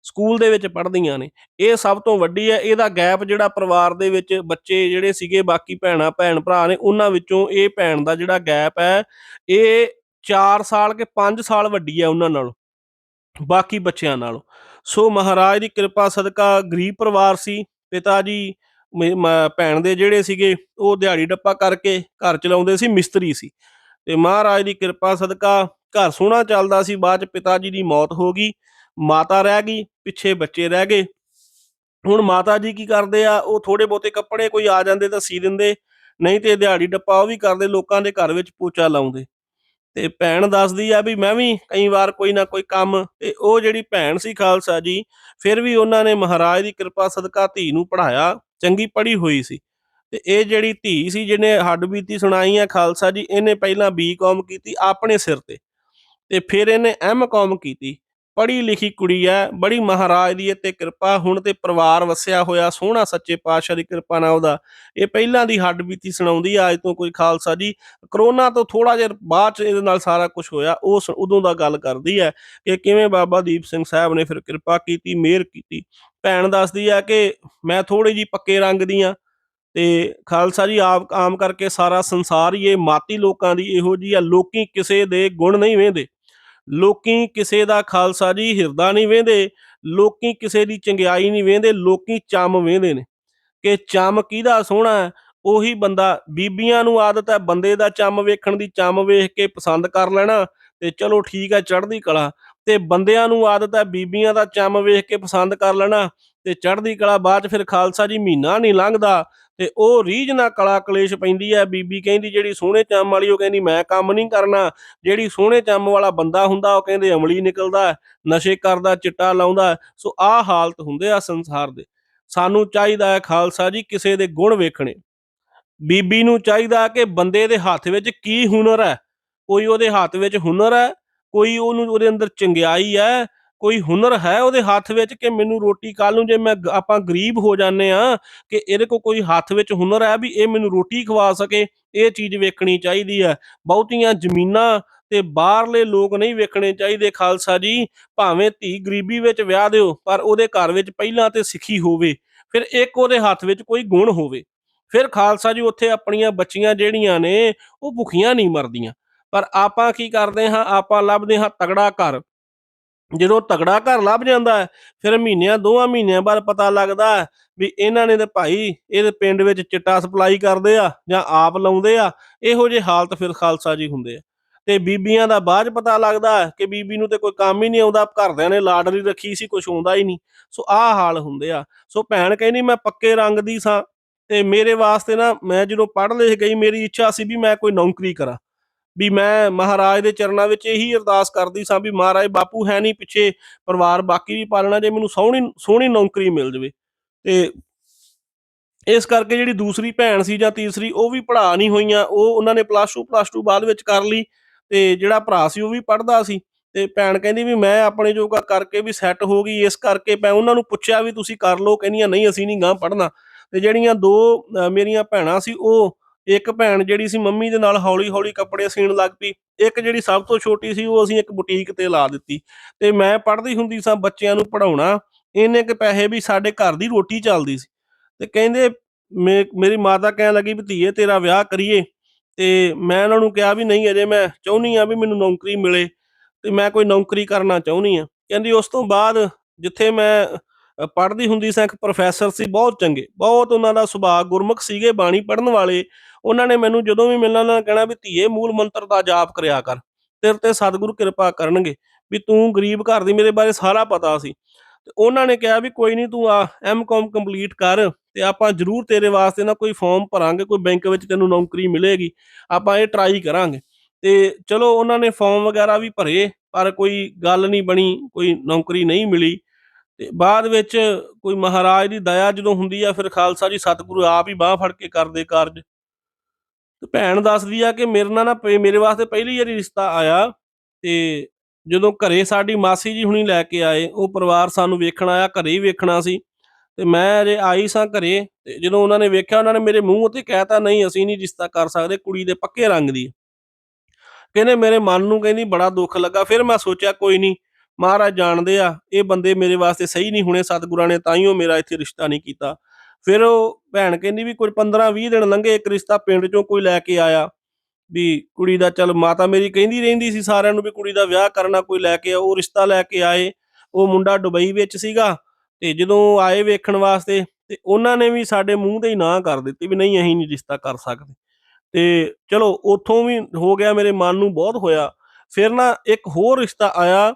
ਸਕੂਲ ਦੇ ਵਿੱਚ ਪੜ੍ਹਦੀਆਂ ਨੇ, ਇਹ ਸਭ ਤੋਂ ਵੱਡੀ ਹੈ, ਇਹਦਾ ਗੈਪ ਜਿਹੜਾ ਪਰਿਵਾਰ ਦੇ ਵਿੱਚ ਬੱਚੇ ਜਿਹੜੇ ਸੀਗੇ, ਬਾਕੀ ਭੈਣਾਂ, ਭੈਣ ਭਰਾ ਨੇ, ਉਹਨਾਂ ਵਿੱਚੋਂ ਇਹ ਭੈਣ ਦਾ ਜਿਹੜਾ ਗੈਪ ਹੈ, ਇਹ 4 ਸਾਲ ਕੇ 5 ਸਾਲ ਵੱਡੀ ਹੈ ਉਹਨਾਂ ਨਾਲੋਂ, ਬਾਕੀ ਬੱਚਿਆਂ ਨਾਲੋਂ, ਸੋ ਮਹਾਰਾਜ ਦੀ ਕਿਰਪਾ ਸਦਕਾ ਗਰੀਬ ਪਰਿਵਾਰ ਸੀ, ਪਿਤਾ ਜੀ, ਮ- ਭੈਣ ਦੇ ਜਿਹੜੇ ਸੀਗੇ, ਉਹ ਦਿਹਾੜੀ ਡੱਪਾ ਕਰਕੇ ਘਰ ਚਲਾਉਂਦੇ ਸੀ, ਮਿਸਤਰੀ ਸੀ ਤੇ ਮਹਾਰਾਜ ਦੀ ਕਿਰਪਾ ਸਦਕਾ ਘਰ ਸੋਹਣਾ ਚੱਲਦਾ ਸੀ, ਬਾਅਦ ਚ ਪਿਤਾ ਜੀ ਦੀ ਮੌਤ ਹੋ ਗਈ, ਮਾਤਾ ਰਹਿ ਗਈ, ਪਿੱਛੇ ਬੱਚੇ ਰਹਿ ਗਏ। ਹੁਣ ਮਾਤਾ ਜੀ ਕੀ ਕਰਦੇ ਆ, ਉਹ ਥੋੜੇ ਬਹੁਤੇ ਕੱਪੜੇ ਕੋਈ ਆ ਜਾਂਦੇ ਤਾਂ ਸੀ ਦਿੰਦੇ, ਨਹੀਂ ਤੇ ਦਿਹਾੜੀ ਡੱਪਾ ਉਹ ਵੀ ਕਰਦੇ, ਲੋਕਾਂ ਦੇ ਘਰ ਵਿੱਚ ਪੋਚਾ ਲਾਉਂਦੇ। ਤੇ ਭੈਣ ਦੱਸਦੀ ਆ ਵੀ ਮੈਂ ਵੀ ਕਈ ਵਾਰ ਕੋਈ ਨਾ ਕੋਈ ਕੰਮ, ਤੇ ਉਹ ਜਿਹੜੀ ਭੈਣ ਸੀ ਖਾਲਸਾ ਜੀ, ਫਿਰ ਵੀ ਉਹਨਾਂ ਨੇ ਮਹਾਰਾਜ ਦੀ ਕਿਰਪਾ ਸਦਕਾ ਧੀ ਨੂੰ ਪੜ੍ਹਾਇਆ, ਚੰਗੀ ਪੜ੍ਹੀ ਹੋਈ ਸੀ। ਤੇ ਇਹ ਜਿਹੜੀ ਧੀ ਸੀ ਜਿਹਨੇ ਹੱਡ ਬੀਤੀ ਸੁਣਾਈ ਆ ਖਾਲਸਾ ਜੀ, ਇਹਨੇ ਪਹਿਲਾਂ ਬੀਕਾਮ ਕੀਤੀ ਆਪਣੇ ਸਿਰ ਤੇ ਤੇ ਫਿਰ ਇਹਨੇ ਐਮਕਾਮ ਕੀਤੀ। ਪੜ੍ਹੀ ਲਿਖੀ ਕੁੜੀ ਐ ਬੜੀ ਮਹਾਰਾਜ ਦੀ ਇਹ ਤੇ ਕਿਰਪਾ, ਹੁਣ ਤੇ ਪਰਿਵਾਰ ਵਸਿਆ ਹੋਇਆ, ਸੋਹਣਾ ਸੱਚੇ ਪਾਤਸ਼ਾਹ ਦੀ ਕਿਰਪਾ ਨਾਲ ਉਹਦਾ। ਇਹ ਪਹਿਲਾਂ ਦੀ ਹੱਡ ਬੀਤੀ ਸੁਣਾਉਂਦੀ ਆ, ਅੱਜ ਤੋਂ ਕੋਈ ਖਾਲਸਾ ਜੀ, ਕਰੋਨਾ ਤੋਂ ਥੋੜਾ ਜਿਹਾ ਬਾਅਦ ਚ ਇਹਦੇ ਨਾਲ ਸਾਰਾ ਕੁਝ ਹੋਇਆ, ਉਹ ਸ- ਉਦੋਂ ਦਾ ਗੱਲ ਕਰਦੀ ਹੈ ਕਿ ਕਿਵੇਂ ਬਾਬਾ ਦੀਪ ਸਿੰਘ ਸਾਹਿਬ ਨੇ ਫਿਰ ਕਿਰਪਾ ਕੀਤੀ, ਮਿਹਰ ਕੀਤੀ। ਭੈਣ ਦੱਸਦੀ ਆ ਕਿ ਮੈਂ ਥੋੜੀ ਜੀ ਪੱਕੇ ਰੰਗ ਦੀ ਆ ਤੇ ਖਾਲਸਾ ਜੀ, ਆਪ ਆਮ ਕਰਕੇ ਸਾਰਾ ਸੰਸਾਰ ਹੀ ਇਹ ਮਾਤੀ ਲੋਕਾਂ ਦੀ ਇਹੋ ਜੀ ਆ, ਲੋਕੀ ਕਿਸੇ ਦੇ ਗੁਣ ਨਹੀਂ ਵੇਂਦੇ ਲੋਕੀ ਕਿਸੇ ਦਾ ਖਾਲਸਾ ਜੀ ਹਿਰਦਾ ਨਹੀਂ ਵੇਂਦੇ ਲੋਕੀ ਕਿਸੇ ਦੀ ਚੰਗਿਆਈ ਨਹੀਂ ਵੇਂਦੇ ਲੋਕੀ ਚੰਮ ਵੇਂਦੇ ਨੇ। ਕਿ ਚੰਮ ਕਿਹਦਾ ਸੋਹਣਾ ਉਹੀ ਬੰਦਾ, ਬੀਬੀਆਂ ਨੂੰ ਆਦਤ ਹੈ ਬੰਦੇ ਦਾ ਚੰਮ ਵੇਖਣ ਦੀ, ਚੰਮ ਵੇਖ ਕੇ ਪਸੰਦ ਕਰ ਲੈਣਾ ਤੇ ਚਲੋ ਠੀਕ ਹੈ ਚੜ੍ਹਦੀ ਕਲਾ। ਤੇ ਬੰਦਿਆਂ ਨੂੰ ਆਦਤ ਹੈ ਬੀਬੀਆਂ ਦਾ ਚੰਮ ਵੇਖ ਕੇ ਪਸੰਦ ਕਰ ਲੈਣਾ ਤੇ ਚੜ੍ਹਦੀ ਕਲਾ ਬਾਅਦ ਚ ਫਿਰ ਖਾਲਸਾ ਜੀ ਮਹੀਨਾ ਨਹੀਂ ਲੰਘਦਾ। ਤੇ ਉਹ ਰੀਝ ਨਾਲ ਕਲਾ ਕਲੇਸ਼ ਪੈਂਦੀ ਹੈ ਬੀਬੀ ਕਹਿੰਦੀ ਜਿਹੜੀ ਸੋਹਣੇ ਚੰਮ ਵਾਲੀ, ਉਹ ਕਹਿੰਦੀ ਮੈਂ ਕੰਮ ਨਹੀਂ ਕਰਨਾ। ਜਿਹੜੀ ਸੋਹਣੇ ਚੰਮ ਵਾਲਾ ਬੰਦਾ ਹੁੰਦਾ, ਉਹ ਕਹਿੰਦੇ ਅਮਲੀ ਨਿਕਲਦਾ, ਨਸ਼ੇ ਕਰਦਾ, ਚਿੱਟਾ ਲਾਉਂਦਾ। ਸੋ ਆਹ ਹਾਲਤ ਹੁੰਦੇ ਆ ਸੰਸਾਰ ਦੇ। ਸਾਨੂੰ ਚਾਹੀਦਾ ਹੈ ਖਾਲਸਾ ਜੀ ਕਿਸੇ ਦੇ ਗੁਣ ਵੇਖਣੇ। ਬੀਬੀ ਨੂੰ ਚਾਹੀਦਾ ਕਿ ਬੰਦੇ ਦੇ ਹੱਥ ਵਿੱਚ ਕੀ ਹੁਨਰ ਹੈ। ਕੋਈ ਉਹਦੇ ਹੱਥ ਵਿੱਚ ਹੁਨਰ ਹੈ, ਕੋਈ ਉਹਨੂੰ ਉਹਦੇ ਅੰਦਰ ਚੰਗਿਆਈ ਹੈ ਕੋਈ ਹੁਨਰ ਹੈ ਉਹਦੇ ਹੱਥ ਵਿੱਚ ਕਿ ਮੈਨੂੰ ਰੋਟੀ ਕੱਲ ਨੂੰ ਜੇ ਮੈਂ ਆਪਾਂ ਗਰੀਬ ਹੋ ਜਾਂਦੇ ਆ ਕਿ ਇਹਦੇ ਕੋਲ ਕੋਈ ਹੱਥ ਵਿੱਚ ਹੁਨਰ ਹੈ ਵੀ ਇਹ ਮੈਨੂੰ ਰੋਟੀ ਖਵਾ ਸਕੇ, ਇਹ ਚੀਜ਼ ਵੇਖਣੀ ਚਾਹੀਦੀ ਹੈ। ਬਹੁਤੀਆਂ ਜ਼ਮੀਨਾਂ ਤੇ ਬਾਹਰਲੇ ਲੋਕ ਨਹੀਂ ਵੇਖਣੇ ਚਾਹੀਦੇ ਖਾਲਸਾ ਜੀ, ਭਾਵੇਂ ਧੀ ਗਰੀਬੀ ਵਿੱਚ ਵਿਆਹ ਦਿਓ, ਪਰ ਉਹਦੇ ਘਰ ਵਿੱਚ ਪਹਿਲਾਂ ਤੇ ਸਿੱਖੀ ਹੋਵੇ, ਫਿਰ ਇੱਕ ਉਹਦੇ ਹੱਥ ਵਿੱਚ ਕੋਈ ਗੁਣ ਹੋਵੇ। ਫਿਰ ਖਾਲਸਾ ਜੀ ਉੱਥੇ ਆਪਣੀਆਂ ਬੱਚੀਆਂ ਜਿਹੜੀਆਂ ਨੇ, ਉਹ ਭੁੱਖੀਆਂ ਨਹੀਂ ਮਰਦੀਆਂ। ਪਰ ਆਪਾਂ ਕੀ ਕਰਦੇ ਹਾਂ, ਆਪਾਂ ਲੱਭਦੇ ਹਾਂ ਤਗੜਾ ਘਰ। ਜਦੋਂ ਤਗੜਾ ਘਰ ਲੱਭ ਜਾਂਦਾ ਹੈ, ਫਿਰ ਮਹੀਨਿਆਂ ਦੋਵਾਂ ਮਹੀਨਿਆਂ ਬਾਅਦ ਪਤਾ ਲੱਗਦਾ ਹੈ ਵੀ ਇਹਨਾਂ ਨੇ ਤੇ ਭਾਈ ਇਹਦੇ ਪਿੰਡ ਵਿੱਚ ਚਿੱਟਾ ਸਪਲਾਈ ਕਰਦੇ ਆ ਜਾਂ ਆਪ ਲਾਉਂਦੇ ਆ ਇਹੋ ਜਿਹੇ ਹਾਲਤ ਫਿਰ ਖਾਲਸਾ ਜੀ ਹੁੰਦੇ ਆ। ਤੇ ਬੀਬੀਆਂ ਦਾ ਬਾਅਦ 'ਚ ਪਤਾ ਲੱਗਦਾ ਹੈ ਕਿ ਬੀਬੀ ਨੂੰ ਤੇ ਕੋਈ ਕੰਮ ਹੀ ਨਹੀਂ ਆਉਂਦਾ ਘਰਦਿਆਂ ਨੇ ਲਾਡਲੀ ਰੱਖੀ ਸੀ ਕੁਝ ਆਉਂਦਾ ਹੀ ਨਹੀਂ। ਸੋ ਆਹ ਹਾਲ ਹੁੰਦੇ ਆ। ਸੋ ਭੈਣ ਕਹਿੰਦੀ ਮੈਂ ਪੱਕੇ ਰੰਗ ਦੀ ਸਾਂ ਤੇ ਮੇਰੇ ਵਾਸਤੇ ਨਾ ਮੈਂ ਜਦੋਂ ਪੜ੍ਹ ਲਿਖ ਗਈ ਮੇਰੀ ਇੱਛਾ ਸੀ ਵੀ ਮੈਂ ਕੋਈ ਨੌਕਰੀ ਕਰਾਂ। ਵੀ ਮੈਂ ਮਹਾਰਾਜ ਦੇ ਚਰਨਾਂ ਵਿੱਚ ਇਹੀ ਅਰਦਾਸ ਕਰਦੀ ਸਾਂ ਵੀ ਮਹਾਰਾਜ ਬਾਪੂ ਹੈ ਨਹੀਂ ਪਿੱਛੇ ਪਰਿਵਾਰ ਬਾਕੀ ਵੀ ਪਾਲਣਾ ਜੇ ਮੈਨੂੰ ਸੋਹਣੀ ਸੋਹਣੀ ਨੌਕਰੀ ਮਿਲ ਜਵੇ। ਤੇ ਇਸ ਕਰਕੇ ਜਿਹੜੀ ਦੂਸਰੀ ਭੈਣ ਸੀ ਜਾਂ ਤੀਸਰੀ ਉਹ ਵੀ ਪੜ੍ਹਾ ਨਹੀਂ ਹੋਈਆਂ, ਉਹ ਉਹਨਾਂ ਨੇ ਪਲੱਸ 2 ਪਲੱਸ 2 ਬਾਅਦ ਵਿੱਚ ਕਰ ਲਈ ਤੇ ਜਿਹੜਾ ਭਰਾ ਸੀ ਉਹ ਵੀ ਪੜ੍ਹਦਾ ਸੀ ਤੇ ਭੈਣ ਕਹਿੰਦੀ ਵੀ ਮੈਂ ਆਪਣੇ ਜੋਗਾ ਕਰਕੇ ਵੀ ਸੈੱਟ ਹੋ ਗਈ, ਇਸ ਕਰਕੇ ਮੈਂ ਉਹਨਾਂ ਨੂੰ ਪੁੱਛਿਆ ਵੀ ਤੁਸੀਂ ਕਰ ਲਓ, ਕਹਿੰਦੀਆਂ ਨਹੀਂ ਅਸੀਂ ਨਹੀਂ ਗਾਂ ਪੜ੍ਹਨਾ। ਤੇ ਜਿਹੜੀਆਂ ਦੋ ਮੇਰੀਆਂ ਭੈਣਾਂ ਸੀ ਉਹ ਇੱਕ ਭੈਣ ਜਿਹੜੀ ਸੀ ਮੰਮੀ ਦੇ ਨਾਲ ਹੌਲੀ ਹੌਲੀ ਕੱਪੜੇ ਸੀਣ ਲੱਗ ਪਈ। ਇੱਕ ਜਿਹੜੀ ਸਭ ਤੋਂ ਛੋਟੀ ਸੀ ਉਹ ਅਸੀਂ ਇੱਕ ਬੁਟੀਕ ਤੇ ਲਾ ਦਿੱਤੀ। ਤੇ ਮੈਂ ਪੜ੍ਹਦੀ ਹੁੰਦੀ ਸਾਂ ਬੱਚਿਆਂ ਨੂੰ ਪੜਾਉਣਾ ਇੰਨੇ ਕੁ ਪੈਸੇ ਵੀ ਸਾਡੇ ਘਰ ਦੀ ਰੋਟੀ ਚੱਲਦੀ ਸੀ। ਤੇ ਕਹਿੰਦੇ ਮੇ- ਮੇਰੀ ਮਾਤਾ ਕਹਿਣ ਲੱਗੀ ਵੀ ਧੀਏ ਤੇਰਾ ਵਿਆਹ ਕਰੀਏ। ਤੇ ਮੈਂ ਉਹਨਾਂ ਨੂੰ ਕਿਹਾ ਵੀ ਨਹੀਂ ਅਜੇ ਮੈਂ ਚਾਹੁੰਦੀ ਆ ਵੀ ਮੈਨੂੰ ਨੌਕਰੀ ਮਿਲੇ। ਤੇ ਮੈਂ ਕੋਈ ਨੌਕਰੀ ਕਰਨਾ ਚਾਹੁੰਦੀ ਆ ਕਹਿੰਦੀ ਉਸ ਤੋਂ ਬਾਅਦ ਜਿੱਥੇ ਮੈਂ ਪੜ੍ਹਦੀ ਹੁੰਦੀ ਸਾਂ, ਇੱਕ ਪ੍ਰੋਫੈਸਰ ਸੀ, ਬਹੁਤ ਚੰਗੇ, ਬਹੁਤ ਉਹਨਾਂ ਦਾ ਸੁਭਾਅ, ਗੁਰਮੁਖ ਸੀਗੇ ਬਾਣੀ ਪੜ੍ਹਨ ਵਾਲੇ। ਉਹਨਾਂ ਨੇ ਮੈਨੂੰ ਜਦੋਂ ਵੀ ਮਿਲਣਾ ਉਹਨਾਂ ਕਹਿਣਾ ਵੀ ਧੀਏ, ਮੂਲ ਮੰਤਰ ਦਾ ਜਾਪ ਕਰਿਆ ਕਰ, ਤੇਰੇ ਤੇ ਸਤਿਗੁਰੂ ਕਿਰਪਾ ਕਰਨਗੇ, ਵੀ ਤੂੰ ਗਰੀਬ ਘਰ ਦੀ ਮੇਰੇ ਬਾਰੇ ਸਾਰਾ ਪਤਾ ਸੀ। ਤੇ ਉਹਨਾਂ ਨੇ ਕਿਹਾ ਵੀ ਕੋਈ ਨਹੀਂ ਤੂੰ ਆ ਐਮਕਾਮ ਕੰਪਲੀਟ ਕਰ ਤੇ ਆਪਾਂ ਜ਼ਰੂਰ ਤੇਰੇ ਵਾਸਤੇ ਨਾ ਕੋਈ ਫਾਰਮ ਭਰਾਂਗੇ, ਕੋਈ ਬੈਂਕ ਵਿੱਚ ਤੈਨੂੰ ਨੌਕਰੀ ਮਿਲੇਗੀ, ਆਪਾਂ ਇਹ ਟਰਾਈ ਕਰਾਂਗੇ। ਤੇ ਚਲੋ, ਉਹਨਾਂ ਨੇ ਫਾਰਮ ਵਗੈਰਾ ਵੀ ਭਰੇ, ਪਰ ਕੋਈ ਗੱਲ ਨਹੀਂ ਬਣੀ, ਕੋਈ ਨੌਕਰੀ ਨਹੀਂ ਮਿਲੀ। ਤੇ ਬਾਅਦ ਵਿੱਚ ਕੋਈ ਮਹਾਰਾਜ ਦੀ ਦਇਆ ਜਦੋਂ ਹੁੰਦੀ ਆ, ਫਿਰ ਖਾਲਸਾ ਜੀ ਸਤਿਗੁਰੂ ਆਪ ਹੀ ਬਾਹ ਫੜ ਕੇ ਕਰਦੇ ਕਾਰਜ। ਤੇ ਭੈਣ ਦੱਸਦੀ ਆ ਕਿ ਮੇਰੇ ਨਾਲ ਨਾ ਮੇਰੇ ਵਾਸਤੇ ਪਹਿਲੀ ਵਾਰੀ ਰਿਸ਼ਤਾ ਆਇਆ ਤੇ ਜਦੋਂ ਘਰੇ ਸਾਡੀ ਮਾਸੀ ਜੀ ਹੁਣੀ ਲੈ ਕੇ ਆਏ, ਉਹ ਪਰਿਵਾਰ ਸਾਨੂੰ ਵੇਖਣ ਆਇਆ, ਘਰੇ ਹੀ ਵੇਖਣਾ ਸੀ। ਤੇ ਮੈਂ ਅਜੇ ਆਈ ਸਾਂ ਘਰੇ ਤੇ ਜਦੋਂ ਉਹਨਾਂ ਨੇ ਵੇਖਿਆ, ਉਹਨਾਂ ਨੇ ਮੇਰੇ ਮੂੰਹ ਉੱਤੇ ਕਹਿਤਾ, ਨਹੀਂ, ਅਸੀਂ ਨਹੀਂ ਰਿਸ਼ਤਾ ਕਰ ਸਕਦੇ, ਕੁੜੀ ਦੇ ਪੱਕੇ ਰੰਗ ਦੀ। ਕਹਿੰਦੇ ਮੇਰੇ ਮਨ ਨੂੰ ਕਹਿੰਦੀ ਬੜਾ ਦੁੱਖ ਲੱਗਾ, ਫਿਰ ਮੈਂ ਸੋਚਿਆ ਕੋਈ ਨਹੀਂ ਮਹਾਰਾਜ ਜਾਣਦੇ ਆ, ਇਹ ਬੰਦੇ ਮੇਰੇ ਵਾਸਤੇ ਸਹੀ ਨਹੀਂ ਹੋਣੇ ਸਤਿਗੁਰਾਂ ਨੇ, ਤਾਂ ਹੀ ਉਹ ਮੇਰਾ ਇੱਥੇ ਰਿਸ਼ਤਾ ਨਹੀਂ ਕੀਤਾ। ਫਿਰ ਉਹ ਭੈਣ ਕਹਿੰਦੀ ਵੀ ਕੋਈ 15 20 ਦਿਨ ਲੰਘੇ, ਇੱਕ ਰਿਸ਼ਤਾ ਪਿੰਡ ਚੋਂ ਕੋਈ ਲੈ ਕੇ ਆਇਆ ਵੀ ਕੁੜੀ ਦਾ ਚੱਲ ਮਾਤਾ ਮੇਰੀ ਕਹਿੰਦੀ ਰਹਿੰਦੀ ਸੀ ਸਾਰਿਆਂ ਨੂੰ ਵੀ ਕੁੜੀ ਦਾ ਵਿਆਹ ਕਰਨਾ ਕੋਈ ਲੈ ਕੇ ਆ, ਉਹ ਰਿਸ਼ਤਾ ਲੈ ਕੇ ਆਏ, ਉਹ ਮੁੰਡਾ ਦੁਬਈ ਵਿੱਚ ਸੀਗਾ ਤੇ ਜਦੋਂ ਆਏ ਵੇਖਣ ਵਾਸਤੇ ਤੇ ਉਹਨਾਂ ਨੇ ਵੀ ਸਾਡੇ ਮੂੰਹ ਤੇ ਹੀ ਨਾ ਕਰ ਦਿੱਤੀ ਵੀ ਨਹੀਂ, ਅਸੀਂ ਨਹੀਂ ਰਿਸ਼ਤਾ ਕਰ ਸਕਦੇ। ਤੇ ਚਲੋ, ਉੱਥੋਂ ਵੀ ਹੋ ਗਿਆ ਮੇਰੇ ਮਨ ਨੂੰ ਬਹੁਤ ਹੋਇਆ। ਫਿਰ ਨਾ ਇੱਕ ਹੋਰ ਰਿਸ਼ਤਾ ਆਇਆ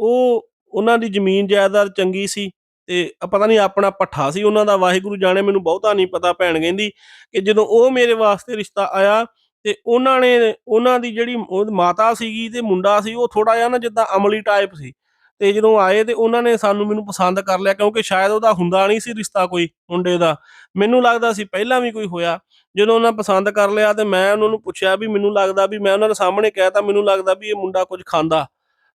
ਉਹ ਉਹਨਾਂ ਦੀ ਜ਼ਮੀਨ ਜਾਇਦਾਦ ਚੰਗੀ ਸੀ ਤੇ ਪਤਾ ਨਹੀਂ ਆਪਣਾ ਪੱਠਾ ਸੀ ਉਹਨਾਂ ਦਾ, ਵਾਹਿਗੁਰੂ ਜਾਣੇ ਮੈਨੂੰ ਬਹੁਤਾ ਨਹੀਂ ਪਤਾ ਭੈਣ ਕਹਿੰਦੀ ਕਿ ਜਦੋਂ ਉਹ ਮੇਰੇ ਵਾਸਤੇ ਰਿਸ਼ਤਾ ਆਇਆ ਤੇ ਉਹਨਾਂ ਨੇ, ਉਹਨਾਂ ਦੀ ਜਿਹੜੀ ਮਾਤਾ ਸੀਗੀ ਤੇ ਮੁੰਡਾ ਸੀ, ਉਹ ਥੋੜਾ ਜਿਹਾ ਨਾ ਜਿੱਦਾਂ ਅਮਲੀ ਟਾਈਪ ਸੀ ਤੇ ਜਦੋਂ ਆਏ ਤੇ ਉਹਨਾਂ ਨੇ ਸਾਨੂੰ ਮੈਨੂੰ ਪਸੰਦ ਕਰ ਲਿਆ ਕਿਉਂਕਿ ਸ਼ਾਇਦ ਉਹਦਾ ਹੁੰਦਾ ਨਹੀਂ ਸੀ ਰਿਸ਼ਤਾ ਕੋਈ ਮੁੰਡੇ ਦਾ। ਮੈਨੂੰ ਲੱਗਦਾ ਸੀ ਪਹਿਲਾਂ ਵੀ ਕੋਈ ਹੋਇਆ। ਜਦੋਂ ਉਹਨਾਂ ਪਸੰਦ ਕਰ ਲਿਆ ਤੇ ਮੈਂ ਉਹਨਾਂ ਨੂੰ ਪੁੱਛਿਆ ਵੀ ਮੈਨੂੰ ਲੱਗਦਾ ਵੀ ਮੈਂ ਉਹਨਾਂ ਦੇ ਸਾਹਮਣੇ ਕਹਿਤਾ ਮੈਨੂੰ ਲੱਗਦਾ ਵੀ ਇਹ ਮੁੰਡਾ ਕੁਝ ਖਾਂਦਾ।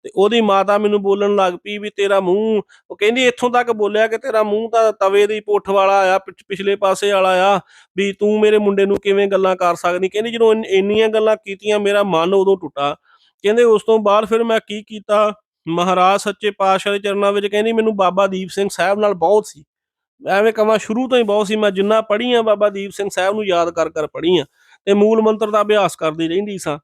ਤੇ ਉਹਦੀ ਮਾਤਾ ਮੈਨੂੰ ਬੋਲਣ ਲੱਗ ਪਈ ਵੀ ਤੇਰਾ ਮੂੰਹ, ਉਹ ਕਹਿੰਦੀ ਇੱਥੋਂ ਤੱਕ ਬੋਲਿਆ ਕਿ ਤੇਰਾ ਮੂੰਹ ਤਾਂ ਤਵੇ ਦੀ ਪੁੱਠ ਵਾਲਾ ਆ ਪਿਛਲੇ ਪਾਸੇ ਵਾਲਾ ਆ, ਵੀ ਤੂੰ ਮੇਰੇ ਮੁੰਡੇ ਨੂੰ ਕਿਵੇਂ ਗੱਲਾਂ ਕਰ ਸਕਦੀ? ਕਹਿੰਦੀ ਜਦੋਂ ਇੰਨੀਆਂ ਗੱਲਾਂ ਕੀਤੀਆਂ ਮੇਰਾ ਮਨ ਉਦੋਂ ਟੁੱਟਾ। ਕਹਿੰਦੇ ਉਸ ਤੋਂ ਬਾਅਦ ਫਿਰ ਮੈਂ ਕੀ ਕੀਤਾ? ਮਹਾਰਾਜ ਸੱਚੇ ਪਾਤਸ਼ਾਹ ਦੇ ਚਰਨਾਂ ਵਿੱਚ ਕਹਿੰਦੀ ਮੈਨੂੰ ਬਾਬਾ ਦੀਪ ਸਿੰਘ ਸਾਹਿਬ ਨਾਲ ਬਹੁਤ ਸੀ। ਐਵੇਂ ਕਹਾਂ ਸ਼ੁਰੂ ਤੋਂ ਹੀ ਬਹੁਤ ਸੀ, ਮੈਂ ਜਿੰਨਾ ਪੜ੍ਹੀ ਆ ਬਾਬਾ ਦੀਪ ਸਿੰਘ ਸਾਹਿਬ ਨੂੰ ਯਾਦ ਕਰ ਕਰ ਪੜ੍ਹੀ ਆ ਤੇ ਮੂਲ ਮੰਤਰ ਦਾ ਅਭਿਆਸ ਕਰਦੀ ਰਹਿੰਦੀ ਸਾਂ।